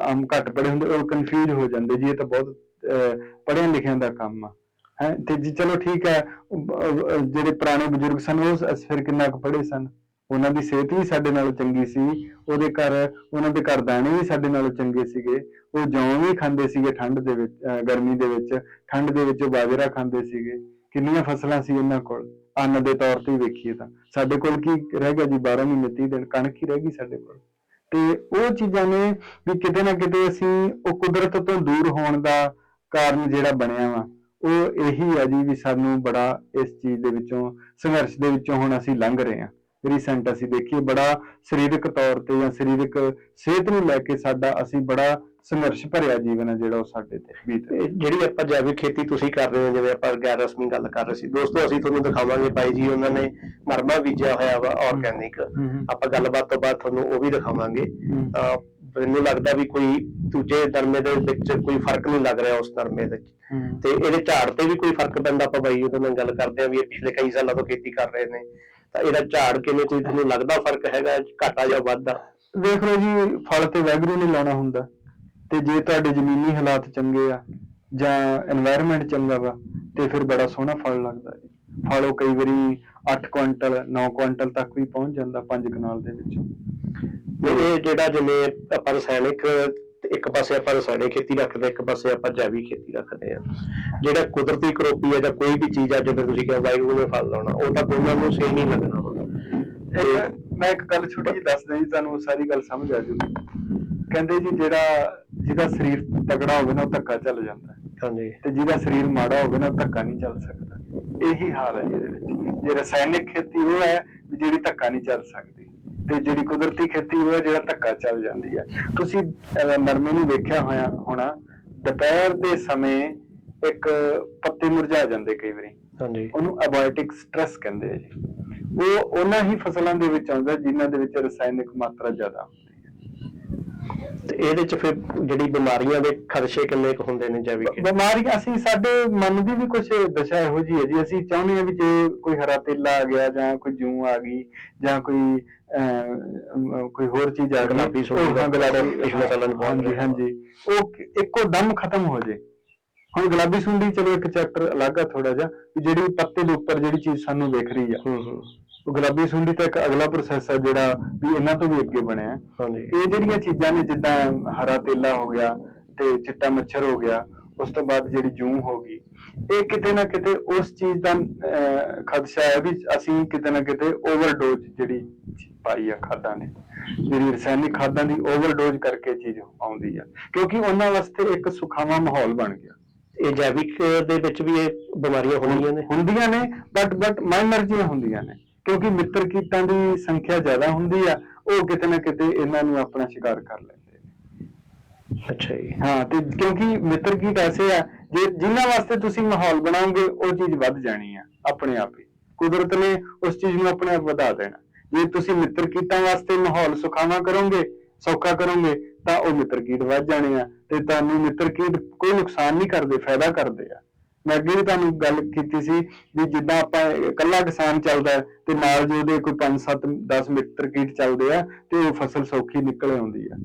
ਆਮ ਘੱਟ ਪੜ੍ਹੇ ਹੁੰਦੇ ਉਹ ਕਨਫਿਊਜ਼ ਹੋ ਜਾਂਦੇ ਜੀ ਇਹ ਤਾਂ ਬਹੁਤ ਅਹ, ਪੜ੍ਹਿਆਂ ਲਿਖਿਆਂ ਦਾ ਕੰਮ ਆ। ਹੈ ਤੇ ਜੀ ਚਲੋ ਠੀਕ ਹੈ ਜਿਹੜੇ ਪੁਰਾਣੇ ਬਜ਼ੁਰਗ ਸਨ ਉਹ ਫਿਰ ਕਿੰਨਾ ਕੁ ਪੜ੍ਹੇ ਸਨ? ਉਹਨਾਂ ਦੀ ਸਿਹਤ ਵੀ ਸਾਡੇ ਨਾਲ ਚੰਗੀ ਸੀ, ਉਹਦੇ ਘਰ ਉਹਨਾਂ ਦੇ ਘਰ ਦਾਣੇ ਵੀ ਸਾਡੇ ਨਾਲ ਚੰਗੇ ਸੀਗੇ, ਉਹ ਜੌਂ ਵੀ ਖਾਂਦੇ ਸੀਗੇ ਠੰਡ ਦੇ ਵਿੱਚ ਗਰਮੀ ਦੇ ਵਿੱਚ, ਠੰਡ ਦੇ ਵਿੱਚ ਉਹ ਬਾਜਰਾ ਖਾਂਦੇ ਸੀਗੇ। ਕਿੰਨੀਆਂ ਫਸਲਾਂ ਸੀ ਉਹਨਾਂ ਕੋਲ? ਅੰਨ ਦੇ ਤੌਰ ਤੇ ਵੇਖੀਏ ਤਾਂ। ਸਾਡੇ ਕੋਲ ਕੀ ਰਹਿ ਗਿਆ ਜੀ 12 ਮਹੀਨੇ 30 ਦਿਨ, ਕਣਕ ਹੀ ਰਹਿ ਗਈ ਸਾਡੇ ਕੋਲ। ਤੇ ਉਹ ਚੀਜ਼ਾਂ ਨੇ ਵੀ ਕਿਤੇ ਨਾ ਕਿਤੇ ਅਸੀਂ ਉਹ ਕੁਦਰਤ ਤੋਂ ਦੂਰ ਹੋਣ ਦਾ ਕਾਰਨ ਜਿਹੜਾ ਬਣਿਆ ਵਾ, ਉਹ ਇਹੀ ਆ ਜੀ ਵੀ ਸਾਨੂੰ ਬੜਾ ਇਸ ਚੀਜ਼ ਦੇ ਵਿੱਚੋਂ, ਸੰਘਰਸ਼ ਦੇ ਵਿੱਚੋਂ ਹੁਣ ਅਸੀਂ ਲੰਘ ਰਹੇ ਹਾਂ। ਰੀਸੈਂਟ ਅਸੀਂ ਦੇਖੀਏ ਬੜਾ ਸਰੀਰਕ ਤੌਰ ਤੇ ਜਾਂ ਸਰੀਰਕ ਸਿਹਤ ਨੂੰ ਲੈ ਕੇ ਸਾਡਾ ਅਸੀਂ ਬੜਾ ਸੰਘਰਸ਼ ਭਰਿਆ ਜੀਵਨ ਹੈ ਜਿਹੜਾ ਉਹ ਸਾਡੇ ਤੇ ਬੀਤ ਜਿਹੜੀ ਆਪਾਂ ਜੈਵਿਕ ਖੇਤੀ ਤੁਸੀਂ ਕਰ ਰਹੇ ਹੋ ਜਿਵੇਂ ਆਪਾਂ ਗੈਰ ਰਸਮੀ ਗੱਲ ਕਰ ਰਹੇ ਸੀ ਦੋਸਤੋ ਅਸੀਂ ਤੁਹਾਨੂੰ ਦਿਖਾਵਾਂਗੇ ਭਾਈ ਜੀ ਉਹਨਾਂ ਨੇ ਨਰਮਾ ਬੀਜਿਆ ਹੋਇਆ ਵਾ ਆਰਗੈਨਿਕ। ਆਪਾਂ ਗੱਲਬਾਤ ਤੋਂ ਬਾਅਦ ਤੁਹਾਨੂੰ ਉਹ ਵੀ ਦਿਖਾਵਾਂਗੇ। ਮੈਨੂੰ ਲੱਗਦਾ ਵੀ ਕੋਈ ਦੂਜੇ ਨਰਮੇ ਦੇ ਵਿੱਚ ਕੋਈ ਫ਼ਰਕ ਨਹੀਂ ਲੱਗ ਰਿਹਾ ਉਸ ਨਰਮੇ ਹਮ। ਤੇ ਇਹਦੇ ਝਾੜ ਤੇ ਵੀ ਕੋਈ ਫ਼ਰਕ ਪੈਂਦਾ ਆਪਾਂ ਬਾਈ ਉਹਦੇ ਨਾਲ ਗੱਲ ਕਰਦੇ ਆ ਵੀ ਇਹ ਪਿਛਲੇ ਕਈ ਸਾਲਾਂ ਤੋਂ ਖੇਤੀ ਕਰ ਰਹੇ ਨੇ। ਇਹਦਾ ਝਾੜ ਕਿਵੇਂ ਕੋਈ ਤੁਹਾਨੂੰ ਲੱਗਦਾ ਫ਼ਰਕ ਹੈਗਾ ਘਾਟਾ ਜਾਂ ਵਾਧਾ? ਵੇਖ ਲਓ ਜੀ ਫਲ ਤੇ ਵੈਗਰੂ ਨਹੀਂ ਲਾਉਣਾ ਹੁੰਦਾ। ਤੇ ਜੇ ਤੁਹਾਡੇ ਜ਼ਮੀਨੀ ਹਾਲਾਤ ਚੰਗੇ ਆ ਜਾਂ এনवायरमेंट ਚੰਗਾ ਵਾ ਤੇ ਫਿਰ ਬੜਾ ਸੋਹਣਾ ਫਲ ਲੱਗਦਾ ਹੈ ਫਲ ਉਹ ਕਈ ਵਾਰੀ 8 ਕੁਇੰਟਲ 9 ਕੁਇੰਟਲ ਤੱਕ ਵੀ ਪਹੁੰਚ ਜਾਂਦਾ ਪੰਜ ਕਨਾਲ ਦੇ ਵਿੱਚ। ਇਹ ਜਿਹੜਾ ਜਿਵੇਂ ਆਪਾਂ ਰਸਾਇਣਿਕ ਇੱਕ ਪਾਸੇ ਆਪਾਂ ਰਸਾਇਣਿਕ ਖੇਤੀ ਰੱਖਦੇ ਇੱਕ ਪਾਸੇ ਆਪਾਂ ਜੈਵਿਕ ਖੇਤੀ ਰੱਖਦੇ ਆ। ਜਿਹੜਾ ਕੁਦਰਤੀ ਕਰੋਪੀ ਹੈ ਜਾਂ ਕੋਈ ਵੀ ਚੀਜ਼ ਆ ਜਿਵੇਂ ਤੁਸੀਂ ਕਿਹਾ ਵਾਹਿਗੁਰੂ ਨੇ ਫਲ ਲਾਉਣਾ ਉਹ ਤਾਂ ਦੋਨਾਂ ਨੂੰ ਸੇਮ ਹੀ ਲੱਗਣਾ ਇੱਕ ਮੈਂ ਇੱਕ ਗੱਲ ਛੋਟੀ ਜਿਹੀ ਦੱਸ ਦਿਆਂ ਜੀ ਤੁਹਾਨੂੰ ਸਾਰੀ ਗੱਲ ਸਮਝ ਆ ਜੂਗੀ। ਕਹਿੰਦੇ ਜੀ ਜਿਹੜਾ ਜਿਹਦਾ ਸਰੀਰ ਤਗੜਾ ਹੋਵੇ ਨਾ ਉਹ ਧੱਕਾ ਚੱਲ ਜਾਂਦਾ ਹੈ। ਹਾਂਜੀ। ਤੇ ਜਿਹਦਾ ਸਰੀਰ ਮਾੜਾ ਹੋਵੇ ਨਾ ਧੱਕਾ ਨਹੀਂ ਚੱਲ ਸਕਦਾ। ਇਹੀ ਹਾਲ ਹੈ ਜੀ ਇਹਦੇ ਵਿੱਚ। ਜੇ ਰਸਾਇਣਿਕ ਖੇਤੀ ਉਹ ਹੈ ਜਿਹੜੀ ਧੱਕਾ ਨਹੀਂ ਚੱਲ ਸਕਦੀ। ਤੇ ਜਿਹੜੀ ਕੁਦਰਤੀ ਖੇਤੀ ਉਹ ਜਿਹੜਾ ਧੱਕਾ ਚੱਲ ਜਾਂਦੀ ਹੈ ਤੁਸੀਂ ਨਰਮੇ ਨੂੰ ਵੇਖਿਆ ਹੋਇਆ ਹੋਣਾ ਦੁਪਹਿਰ ਦੇ ਸਮੇਂ ਇੱਕ ਪੱਤੇ ਮੁਰਝਾ ਜਾਂਦੇ ਕਈ ਵਾਰੀ। ਹਾਂਜੀ। ਉਹਨੂੰ ਅਬਾਇਓਟਿਕ ਸਟ੍ਰੈਸ ਕਹਿੰਦੇ ਆ ਜੀ। ਉਹ ਉਹਨਾਂ ਹੀ ਫਸਲਾਂ ਦੇ ਵਿੱਚ ਆਉਂਦਾ ਜਿਨ੍ਹਾਂ ਦੇ ਵਿੱਚ ਰਸਾਇਣਿਕ ਮਾਤਰਾ ਜ਼ਿਆਦਾ ਤੇ ਇਹਦੇ ਚ ਫਿਰ ਜਿਹੜੀ ਬਿਮਾਰੀਆਂ ਦੇ ਖਦਸ਼ੇ ਕਿੰਨੇ ਕੁ ਹੁੰਦੇ ਨੇ ਜੈਵਿਕ? ਖੇਤੀ ਬਿਮਾਰੀਆਂ ਅਸੀਂ ਸਾਡੇ ਮਨ ਦੀ ਵੀ ਕੁਝ ਦਸ਼ਾ ਇਹੋ ਜੀ ਹੈ ਜੀ। ਅਸੀਂ ਚਾਹੁੰਦੇ ਹਾਂ ਵੀ ਜੇ ਕੋਈ ਹਰਾ ਤੇਲਾ ਆ ਗਿਆ ਜਾਂ ਕੋਈ ਜੂੰ ਆ ਗਈ ਜਾਂ ਕੋਈ ਕੋਈ ਹੋਰ ਚੀਜ਼ ਆ ਗਈ ਗੁਲਾਬੀ ਸੁੰਡੀ ਉਹ ਹਾਂ, ਦਾ ਗੁਲਾਬੀ ਪਿਛਲੇ ਸਾਲਾਂ ਨੂੰ ਬਹੁਤ ਹਾਂਜੀ ਉਹ ਇੱਕੋ ਦਮ ਖਤਮ ਹੋ ਜੇ। ਹੁਣ ਗੁਲਾਬੀ ਸੁੰਡੀ ਚਲੋ ਇੱਕ ਚੈਪਟਰ ਅਲੱਗ ਆ ਥੋੜਾ ਜਿਹਾ ਜਿਹੜੀ ਪੱਤੇ ਦੇ ਉੱਪਰ ਜਿਹੜੀ ਚੀਜ਼ ਸਾਨੂੰ ਵੇਖ ਰਹੀ ਆ। ਹੂੰ ਹੂੰ। ਉਹ ਗੁਲਾਬੀ ਸੁੰਡੀ ਤਾਂ ਇੱਕ ਅਗਲਾ ਪ੍ਰੋਸੈਸ ਆ ਜਿਹੜਾ ਵੀ ਇਹਨਾਂ ਤੋਂ ਵੀ ਅੱਗੇ ਬਣਿਆ। ਹੈ। ਹਾਂਜੀ। ਇਹ ਜਿਹੜੀਆਂ ਚੀਜ਼ਾਂ ਨੇ ਜਿੱਦਾਂ ਹਰਾ ਤੇਲਾ ਹੋ ਗਿਆ ਤੇ ਚਿੱਟਾ ਮੱਛਰ ਹੋ ਗਿਆ ਉਸ ਤੋਂ ਬਾਅਦ ਜਿਹੜੀ ਜੂੰ ਹੋ ਗਈ ਇਹ ਕਿਤੇ ਨਾ ਕਿਤੇ ਉਸ ਚੀਜ਼ ਦਾ ਅਹ, ਖਦਸ਼ਾ ਹੈ ਵੀ ਅਸੀਂ ਕਿਤੇ ਨਾ ਕਿਤੇ ਓਵਰਡੋਜ਼ ਜਿਹੜੀ ਪਾਈ ਆ ਖਾਦਾਂ ਨੇ। ਜਿਹੜੀ ਰਸਾਇਣਿਕ ਖਾਦਾਂ ਦੀ ਓਵਰਡੋਜ਼ ਕਰਕੇ ਚੀਜ਼ ਆਉਂਦੀ ਆ। ਕਿਉਂਕਿ ਉਹਨਾਂ ਵਾਸਤੇ ਇੱਕ ਸੁਖਾਵਾਂ ਮਾਹੌਲ ਬਣ ਗਿਆ। ਇਹ ਜੈਵਿਕ ਦੇ ਵਿੱਚ ਵੀ ਇਹ ਬਿਮਾਰੀਆਂ ਹੋਣਗੀਆਂ ਨੇ। ਹੁੰਦੀਆਂ ਨੇ ਬਟ ਬਟ ਮਾਈਨਰ ਜਿਹੀਆਂ ਹੁੰਦੀਆਂ ਨੇ। ਕਿਉਂਕਿ ਮਿੱਤਰ ਕੀਟਾਂ ਦੀ ਸੰਖਿਆ ਜ਼ਿਆਦਾ ਹੁੰਦੀ ਆ ਉਹ ਕਿਤੇ ਨਾ ਕਿਤੇ ਇਹਨਾਂ ਨੂੰ ਆਪਣਾ ਸ਼ਿਕਾਰ ਕਰ ਲੈਂਦੇ ਨੇ। ਅੱਛਾ ਜੀ। ਹਾਂ ਤੇ ਕਿਉਂਕਿ ਮਿੱਤਰ ਕੀਟ ਐਸੇ ਆ ਜੇ ਜਿਨ੍ਹਾਂ ਵਾਸਤੇ ਤੁਸੀਂ ਮਾਹੌਲ ਬਣਾਓਗੇ ਉਹ ਚੀਜ਼ ਵੱਧ ਜਾਣੀ ਆ ਆਪਣੇ ਆਪ ਹੀ। ਕੁਦਰਤ ਨੇ ਉਸ ਚੀਜ਼ ਨੂੰ ਆਪਣੇ ਆਪ ਵਧਾ ਦੇਣਾ। ਜੇ ਤੁਸੀਂ ਮਿੱਤਰ ਕੀਟਾਂ ਵਾਸਤੇ ਮਾਹੌਲ ਸੁਖਾਵਾਂ ਕਰੋਗੇ ਸੌਖਾ ਕਰੋਗੇ ਤਾਂ ਉਹ ਮਿੱਤਰ ਕੀਟ ਵੱਧ ਜਾਣੇ ਆ ਤੇ ਤੁਹਾਨੂੰ ਮਿੱਤਰ ਕੀਟ ਕੋਈ ਨੁਕਸਾਨ ਨਹੀਂ ਕਰਦੇ ਫਾਇਦਾ ਕਰਦੇ ਆ। ਮੈਂ ਅੱਗੇ ਵੀ ਤੁਹਾਨੂੰ ਗੱਲ ਕੀਤੀ ਸੀ ਵੀ ਜਿੱਦਾਂ ਆਪਾਂ ਇਕੱਲਾ ਕਿਸਾਨ ਚੱਲਦਾ ਤੇ ਨਾਲ ਜੇ ਉਹਦੇ ਕੋਈ 5 7 10 ਮਿੱਤਰ ਕੀਟ ਚੱਲਦੇ ਆ ਤੇ ਉਹ ਫਸਲ ਸੌਖੀ ਨਿਕਲ ਆਉਂਦੀ ਆ।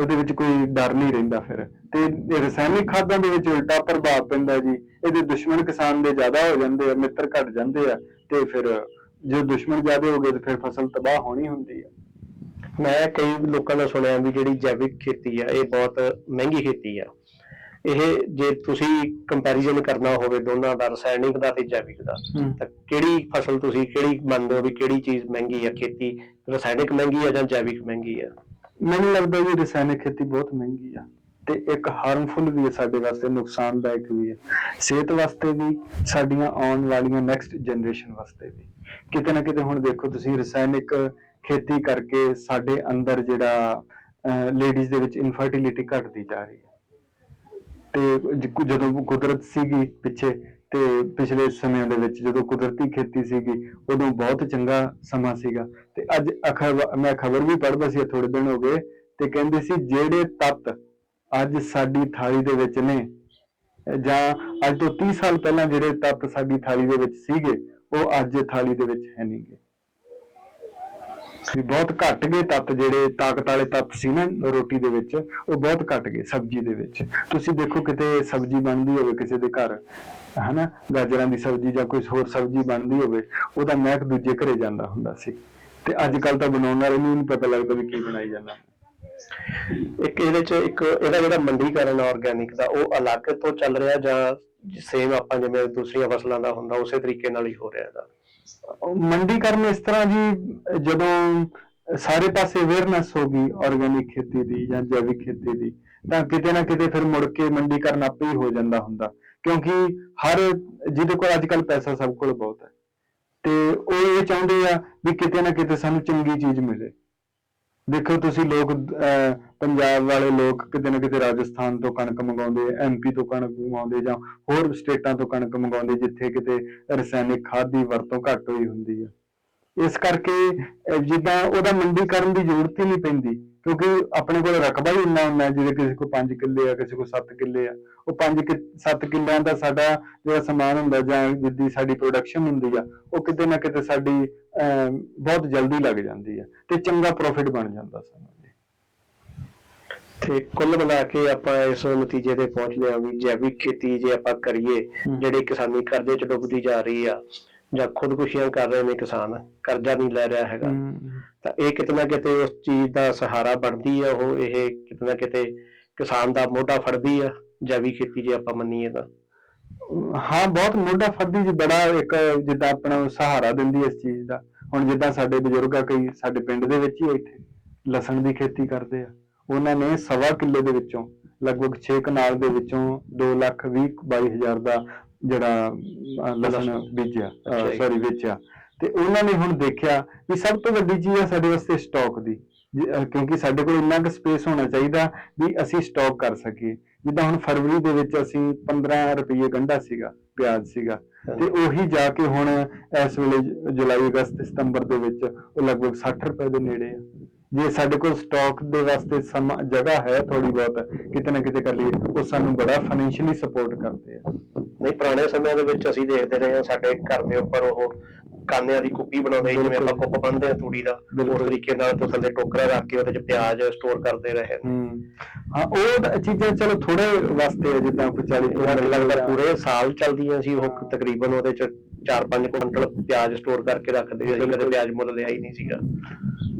ਉਹਦੇ ਵਿੱਚ ਕੋਈ ਡਰ ਨਹੀਂ ਰਹਿੰਦਾ ਫਿਰ। ਤੇ ਰਸਾਇਣਿਕ ਖਾਦਾਂ ਦੇ ਵਿੱਚ ਉਲਟਾ ਪ੍ਰਭਾਵ ਪੈਂਦਾ ਜੀ। ਇਹਦੇ ਦੁਸ਼ਮਣ ਕਿਸਾਨ ਦੇ ਜ਼ਿਆਦਾ ਹੋ ਜਾਂਦੇ ਆ, ਮਿੱਤਰ ਘਟ ਜਾਂਦੇ ਆ ਤੇ ਫਿਰ ਜੇ ਦੁਸ਼ਮਣ ਜ਼ਿਆਦਾ ਹੋ ਗਏ ਤੇ ਫਿਰ ਫਸਲ ਤਬਾਹ ਹੋਣੀ ਹੁੰਦੀ ਆ। ਮੈਂ ਕਈ ਲੋਕਾਂ ਦਾ ਸੁਣਿਆ ਵੀ ਜਿਹੜੀ ਜੈਵਿਕ ਖੇਤੀ ਆ, ਇਹ ਬਹੁਤ ਮਹਿੰਗੀ ਖੇਤੀ ਆ। ਇਹ ਜੇ ਤੁਸੀਂ ਕੰਪੈਰੀਜ਼ਨ ਕਰਨਾ ਹੋਵੇ ਦੋਨਾਂ ਦਾ ਰਸਾਇਣਿਕ ਦਾ ਤੇ ਜੈਵਿਕ ਦਾ। ਤਾਂ ਕਿਹੜੀ ਫਸਲ ਤੁਸੀਂ ਕਿਹੜੀ ਮੰਨਦੇ ਹੋ ਵੀ ਕਿਹੜੀ ਚੀਜ਼ ਮਹਿੰਗੀ ਆ ਖੇਤੀ ਰਸਾਇਣਿਕ ਮਹਿੰਗੀ ਆ ਜਾਂ ਜੈਵਿਕ ਮਹਿੰਗੀ ਆ? ਮੈਨੂੰ ਲੱਗਦਾ ਜੀ ਰਸਾਇਣਿਕ ਖੇਤੀ ਬਹੁਤ ਮਹਿੰਗੀ ਆ ਤੇ ਇੱਕ ਹਾਰਮਫੁਲ ਵੀ ਹੈ ਸਾਡੇ ਵਾਸਤੇ ਨੁਕਸਾਨਦਾਇਕ ਵੀ ਹੈ ਸਿਹਤ ਵਾਸਤੇ ਵੀ ਸਾਡੀਆਂ ਆਉਣ ਵਾਲੀਆਂ ਨੈਕਸਟ ਜਨਰੇਸ਼ਨ ਵਾਸਤੇ ਵੀ। ਕਿਤੇ ਨਾ ਕਿਤੇ ਹੁਣ ਦੇਖੋ ਤੁਸੀਂ ਰਸਾਇਣਿਕ ਖੇਤੀ ਕਰਕੇ ਸਾਡੇ ਅੰਦਰ ਜਿਹੜਾ ਲੇਡੀਜ਼ ਦੇ ਵਿੱਚ ਇਨਫਰਟੀਲਿਟੀ ਘਟਦੀ ਜਾ ਰਹੀ ਹੈ ਤੇ ਜ- ਜਦੋਂ ਕੁਦਰਤ ਸੀਗੀ ਪਿੱਛੇ ਤੇ ਪਿਛਲੇ ਸਮਿਆਂ ਦੇ ਵਿੱਚ ਜਦੋਂ ਕੁਦਰਤੀ ਖੇਤੀ ਸੀਗੀ, ਉਦੋਂ ਬਹੁਤ ਚੰਗਾ ਸਮਾਂ ਸੀਗਾ। ਤੇ ਅੱਜ ਅਖਬ- ਮੈਂ ਖਬਰ ਵੀ ਪੜ੍ਹਦਾ ਸੀ ਥੋੜੇ ਦਿਨ ਹੋ ਗਏ, ਤੇ ਕਹਿੰਦੇ ਸੀ ਜਿਹੜੇ ਤੱਤ ਅੱਜ ਸਾਡੀ ਥਾਲੀ ਦੇ ਵਿੱਚ ਨੇ, ਜਾਂ ਅੱਜ ਤੋਂ 30 ਸਾਲ ਪਹਿਲਾਂ ਜਿਹੜੇ ਤੱਤ ਸਾਡੀ ਥਾਲੀ ਦੇ ਵਿੱਚ ਸੀਗੇ, ਉਹ ਅੱਜ ਥਾਲੀ ਦੇ ਵਿੱਚ ਹੈ ਨਹੀਂਗੇ ਵੀ ਬਹੁਤ ਘਟ ਗਏ ਤੱਤ ਜਿਹੜੇ ਤਾਕਤ ਵਾਲੇ ਤੱਤ ਸੀ ਨਾ ਰੋਟੀ ਦੇ ਵਿੱਚ, ਉਹ ਬਹੁਤ ਘਟ ਗਏ ਸਬਜ਼ੀ ਦੇ ਵਿੱਚ। ਤੁਸੀਂ ਦੇਖੋ ਕਿਤੇ ਸਬਜ਼ੀ ਬਣਦੀ ਹੋਵੇ ਕਿਸੇ ਦੇ ਘਰ, ਹਨਾ? ਗਾਜਰਾਂ ਦੀ ਸਬਜ਼ੀ ਜਾਂ ਕੋਈ ਹੋਰ ਸਬਜ਼ੀ ਬਣਦੀ ਹੋਵੇ, ਉਹਦਾ ਮਹਿਕ ਦੂਜੇ ਘਰੇ ਜਾਂਦਾ ਹੁੰਦਾ ਸੀ। ਤੇ ਅੱਜ ਕੱਲ ਤਾਂ ਬਣਾਉਣ ਵਾਲੇ ਨੂੰ ਨਹੀਂ ਪਤਾ ਲੱਗਦਾ ਵੀ ਕੀ ਬਣਾਈ ਜਾਂਦਾ। ਇੱਕ ਇਹਦੇ ਚ ਇੱਕ ਇਹਦਾ ਜਿਹੜਾ ਮੰਡੀਕਰਨ ਆਰਗੈਨਿਕ ਦਾ ਉਹ ਅਲੱਗ ਤੋਂ ਚੱਲ ਰਿਹਾ ਜਾਂ ਸੇਮ ਆਪਾਂ ਜਿਵੇਂ ਦੂਸਰੀਆਂ ਫਸਲਾਂ ਦਾ ਹੁੰਦਾ, ਉਸੇ ਤਰੀਕੇ ਨਾਲ ਹੀ ਹੋ ਰਿਹਾ ਇਹਦਾ? ਮੰਡੀਕਰਨ ਇਸ ਤਰ੍ਹਾਂ ਜੀ, ਜਦੋਂ ਸਾਰੇ ਪਾਸੇ ਅਵੇਅਰਨੈਸ ਹੋ ਗਈ ਆਰਗੈਨਿਕ ਖੇਤੀ ਦੀ ਜਾਂ ਜੈਵਿਕ ਖੇਤੀ ਦੀ, ਤਾਂ ਕਿਤੇ ਨਾ ਕਿਤੇ ਫਿਰ ਮੁੜ ਕੇ ਮੰਡੀਕਰਨ ਆਪੇ ਹੀ ਹੋ ਜਾਂਦਾ ਹੁੰਦਾ। ਕਿਉਂਕਿ ਹਰ, ਜਿਹਦੇ ਕੋਲ ਅੱਜ ਕੱਲ ਪੈਸਾ ਸਭ ਕੋਲ ਬਹੁਤ ਹੈ। ਤੇ ਉਹ ਇਹ ਚਾਹੁੰਦੇ ਆ ਵੀ ਕਿਤੇ ਨਾ ਕਿਤੇ ਸਾਨੂੰ ਚੰਗੀ ਚੀਜ਼ ਮਿਲੇ। ਦੇਖੋ ਤੁਸੀਂ ਲੋਕ ਅਹ, ਪੰਜਾਬ ਵਾਲੇ ਲੋਕ ਕਿਤੇ ਨਾ ਕਿਤੇ ਰਾਜਸਥਾਨ ਤੋਂ ਕਣਕ ਮੰਗਾਉਂਦੇ ਐਮਪੀ ਤੋਂ ਕਣਕ ਮੰਗਾਉਂਦੇ ਜਾਂ ਹੋਰ ਸਟੇਟਾਂ ਤੋਂ ਕਣਕ ਮੰਗਾਉਂਦੇ ਜਿੱਥੇ ਕਿਤੇ ਰਸਾਇਣਿਕ ਖਾਦ ਦੀ ਵਰਤੋਂ ਘੱਟ ਹੋਈ ਹੁੰਦੀ ਹੈ ਇਸ ਕਰਕੇ ਜਿੱਦਾਂ ਉਹਦਾ ਮੰਡੀਕਰਨ ਦੀ ਜ਼ਰੂਰਤ ਹੀ ਨਹੀਂ ਪੈਂਦੀ ਕਿਉਂਕਿ ਆਪਣੇ ਕੋਲ ਰਕਬਾ ਹੀ ਇੰਨਾ ਹੁੰਦਾ ਜਿਵੇਂ ਕਿਸੇ ਕੋਲ 5 ਕਿੱਲੇ ਆ ਕਿਸੇ ਕੋਲ 7 ਕਿੱਲੇ ਆ। ਉਹ 5 ਕਿ 7 ਕਿੱਲਿਆਂ ਦਾ ਸਾਡਾ ਜਿਹੜਾ ਸਮਾਨ ਹੁੰਦਾ ਜਾਂ ਜਿੱਦੀ ਸਾਡੀ ਪ੍ਰੋਡਕਸ਼ਨ ਹੁੰਦੀ ਆ ਉਹ ਕਿਤੇ ਨਾ ਕਿਤੇ ਸਾਡੀ ਬਹੁਤ ਜਲਦੀ ਲੱਗ ਜਾਂਦੀ ਆ ਤੇ ਚੰਗਾ ਪ੍ਰੋਫਿਟ ਬਣ ਜਾਂਦਾ ਸਾਨੂੰ। ਤੇ ਕੁੱਲ ਮਿਲਾ ਕੇ ਆਪਾਂ ਇਸ ਨਤੀਜੇ ਤੇ ਪਹੁੰਚਦੇ ਹਾਂ ਵੀ ਜੈਵਿਕ ਖੇਤੀ ਜੇ ਆਪਾਂ ਕਰੀਏ। ਜਿਹੜੀ ਕਿਸਾਨੀ ਕਰਜ਼ੇ ਚ ਡੁੱਬਦੀ ਜਾ ਰਹੀ ਆ ਜਾਂ ਖੁਦਕੁਸ਼ੀਆਂ ਕਰ ਰਹੇ ਨੇ ਕਿਸਾਨ ਕਰਜ਼ਾ ਨਹੀਂ ਲੈ ਰਿਹਾ ਹੈਗਾ ਤਾਂ ਇਹ ਕਿਤੇ ਨਾ ਕਿਤੇ ਉਸ ਚੀਜ਼ ਦਾ ਸਹਾਰਾ ਬਣਦੀ ਆ ਉਹ ਇਹ ਕਿਤੇ ਨਾ ਕਿਤੇ ਕਿਸਾਨ ਦਾ ਮੋਢਾ ਫੜਦੀ ਆ ਜੈਵਿਕ ਖੇਤੀ ਜੇ ਆਪਾਂ ਮੰਨੀਏ ਤਾਂ ਹਾਂ ਬਹੁਤ ਮੋਢਾ ਫੜਦੀ ਜੀ ਬੜਾ ਇੱਕ ਜਿੱਦਾਂ ਆਪਣਾ ਸਹਾਰਾ ਦਿੰਦੀ ਇਸ ਚੀਜ਼ ਦਾ ਹੁਣ ਜਿੱਦਾਂ ਸਾਡੇ ਬਜ਼ੁਰਗ ਆ ਕਈ ਸਾਡੇ ਪਿੰਡ ਦੇ ਵਿੱਚ ਹੀ ਇੱਥੇ ਲਸਣ ਦੀ ਖੇਤੀ ਕਰਦੇ ਆ ਉਹਨਾਂ ਨੇ ਸਵਾ ਕਿੱਲੇ ਦੇ ਵਿੱਚੋਂ ਲਗਭਗ 6 ਕਨਾਲ ਦੇ ਵਿੱਚੋਂ 2 ਲੱਖ 20 22 ਹਜ਼ਾਰ ਦਾ ਜਿਹੜਾ ਲਸਣ। ਬੀਜਿਆ। ਸੌਰੀ ਵੇਚਿਆ ਤੇ ਉਹਨਾਂ ਨੇ ਹੁਣ ਦੇਖਿਆ ਵੀ ਸਭ ਤੋਂ ਵੱਡੀ ਚੀਜ਼ ਆ ਸਾਡੇ ਵਾਸਤੇ ਸਟਾਕ ਦੀ ਜੀ, ਅਹ, ਕਿਉਂਕਿ ਸਾਡੇ ਕੋਲ ਇੰਨਾ ਕੁ ਸਪੇਸ ਹੋਣਾ ਚਾਹੀਦਾ ਵੀ ਅਸੀਂ ਸਟਾਕ ਕਰ ਸਕੀਏ। ਜਿੱਦਾਂ ਹੁਣ ਫਰਵਰੀ ਦੇ ਵਿੱਚ ਅਸੀਂ 15 ਰੁਪਏ ਗੰਢਾ ਸੀਗਾ ਪਿਆਜ਼ ਸੀਗਾ। ਤੇ ਉਹੀ ਜਾ ਕੇ ਹੁਣ ਇਸ ਵੇਲੇ ਜ- ਜੁਲਾਈ ਅਗਸਤ ਸਤੰਬਰ ਦੇ ਵਿੱਚ ਉਹ ਲਗਭਗ 60 ਰੁਪਏ ਦੇ ਨੇੜੇ ਆ। ਜੇ ਸਾਡੇ ਕੋਲ ਸਟਾਕ ਦੇ ਵਾਸਤੇ ਸਮਾਂ ਜਗ੍ਹਾ ਹੈ ਥੋੜੀ ਬਹੁਤ ਕਿਤੇ ਨਾ ਕਿਤੇ ਕਰ ਲਈਏ ਉਹ ਸਾਨੂੰ ਬੜਾ ਫਾਈਨੈਂਸ਼ੀਅਲੀ ਸਪੋਰਟ ਕਰਦੇ ਆ। ਨਹੀਂ ਪੁਰਾਣੇ ਸਮਿਆਂ ਦੇ ਵਿੱਚ ਅਸੀਂ ਦੇਖਦੇ ਰਹੇ ਹਾਂ ਸਾਡੇ ਘਰ ਦੇ ਉੱਪਰ ਉਹ ਕਾਨਿਆਂ ਦੀ ਕੁੱਪੀ ਬਣਾਉਂਦੇ ਸੀ, ਜਿਵੇਂ ਆਪਾਂ। ਕੁੱਪ ਬੰਨਦੇ ਆ ਤੂੜੀ ਦਾ। ਉਸ ਤਰੀਕੇ ਨਾਲ ਤੋਂ ਥੱਲੇ ਟੋਕਰਾ ਰੱਖ ਕੇ ਉਹਦੇ ਚ ਪਿਆਜ਼ ਸਟੋਰ ਕਰਦੇ ਰਹੇ। ਹੂੰ। ਹਾਂ ਉਹ ਤਾਂ ਚੀਜ਼ਾਂ ਚਲੋ ਥੋੜੇ ਵਾਸਤੇ ਆ, ਜਿੱਦਾਂ ਕੋਈ 40 ਮੈਨੂੰ ਲੱਗਦਾ ਪੂਰੇ ਸਾਲ ਚੱਲਦੀਆਂ ਸੀ ਉਹ ਤਕਰੀਬਨ ਉਹਦੇ ਚ 4-5 ਕੁਇੰਟਲ ਪਿਆਜ਼ ਸਟੋਰ ਕਰਕੇ ਰੱਖਦੇ ਸੀ ਕਦੇ ਪਿਆਜ਼ ਮੁੱਲ ਲਿਆ ਹੀ ਨਹੀਂ ਸੀਗਾ।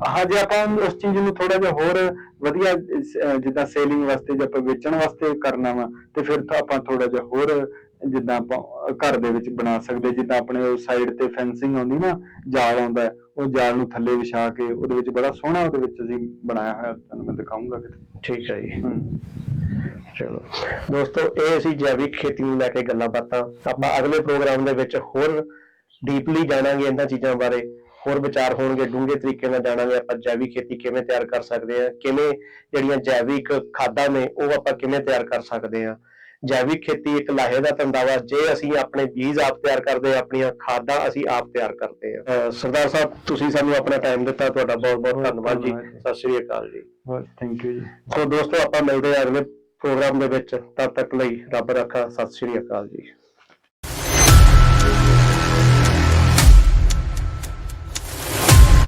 ਹਾਂ ਜੇ ਆਪਾਂ ਉਸ ਚੀਜ਼ ਨੂੰ ਥੋੜਾ ਜਿਹਾ ਹੋਰ ਵਧੀਆ ਅਹ, ਜਿੱਦਾਂ ਸੇਲਿੰਗ ਵਾਸਤੇ ਜੇ ਆਪਾਂ ਵੇਚਣ ਵਾਸਤੇ ਕਰਨਾ ਵਾ ਤੇ ਫਿਰ ਤਾਂ ਆਪਾਂ ਥੋੜਾ ਜਿਹਾ ਹੋਰ ਜਿੱਦਾਂ ਆਪਾਂ ਘਰ ਦੇ ਵਿੱਚ ਬਣਾ ਸਕਦੇ ਜਿੱਦਾਂ ਆਪਣੇ ਉਹ ਸਾਈਡ ਤੇ ਫੈਂਸਿੰਗ ਆਉਂਦੀ ਨਾ ਜਾਲ ਆਉਂਦਾ ਉਹ ਜਾਲ ਨੂੰ ਥੱਲੇ ਵਿਛਾ ਕੇ ਉਹਦੇ ਵਿੱਚ ਬੜਾ ਸੋਹਣਾ ਉਹਦੇ ਵਿੱਚ ਅਸੀਂ ਬਣਾਇਆ ਹੋਇਆ ਤੁਹਾਨੂੰ ਮੈਂ ਦਿਖਾਉਂਗਾ ਕਿਤੇ। ਠੀਕ ਹੈ ਜੀ। ਚਲੋ। ਦੋਸਤੋ ਇਹ ਸੀ ਜੈਵਿਕ ਖੇਤੀ ਨੂੰ ਲੈ ਕੇ ਗੱਲਾਂ ਬਾਤਾਂ ਆਪਾਂ ਅਗਲੇ ਪ੍ਰੋਗਰਾਮ ਦੇ ਵਿੱਚ ਹੋਰ ਡੀਪਲੀ ਜਾਣਾਂਗੇ ਇਹਨਾਂ ਚੀਜ਼ਾਂ ਬਾਰੇ ਹੋਰ ਵਿਚਾਰ ਹੋਣਗੇ ਡੂੰਘੇ ਤਰੀਕੇ ਨਾਲ ਜਾਣਾਂਗੇ ਆਪਾਂ ਜੈਵਿਕ ਖੇਤੀ ਕਿਵੇਂ ਤਿਆਰ ਕਰ ਸਕਦੇ ਆ ਕਿਵੇਂ ਜਿਹੜੀਆਂ ਜੈਵਿਕ ਖਾਦਾਂ ਨੇ ਉਹ ਆਪਾਂ ਕਿਵੇਂ ਤਿਆਰ ਕਰ ਸਕਦੇ ਆ ਜੈਵਿਕ ਖੇਤੀ ਇੱਕ ਲਾਹੇ ਦਾ ਧੰਦਾ ਵਾ ਜੇ ਅਸੀਂ ਆਪਣੇ ਬੀਜ ਆਪ ਤਿਆਰ ਕਰਦੇ ਆ ਆਪਣੀਆਂ ਖਾਦਾਂ ਅਸੀਂ ਆਪ ਤਿਆਰ ਕਰਦੇ ਆ ਸਰਦਾਰ ਸਾਹਿਬ ਤੁਸੀਂ ਸਾਨੂੰ ਆਪਣਾ ਟਾਈਮ ਦਿੱਤਾ ਤੁਹਾਡਾ ਬਹੁਤ ਬਹੁਤ ਧੰਨਵਾਦ ਜੀ। ਸਤਿ ਸ੍ਰੀ ਅਕਾਲ ਜੀ। ਥੈਂਕ ਯੂ ਜੀ। ਸੋ ਦੋਸਤੋ ਆਪਾਂ ਮਿਲਦੇ ਹਾਂ ਅਗਲੇ ਪ੍ਰੋਗਰਾਮ ਦੇ ਵਿੱਚ। ਤਦ ਤੱਕ ਲਈ ਰੱਬ ਰੱਖਾ ਸਤਿ ਸ੍ਰੀ ਅਕਾਲ ਜੀ।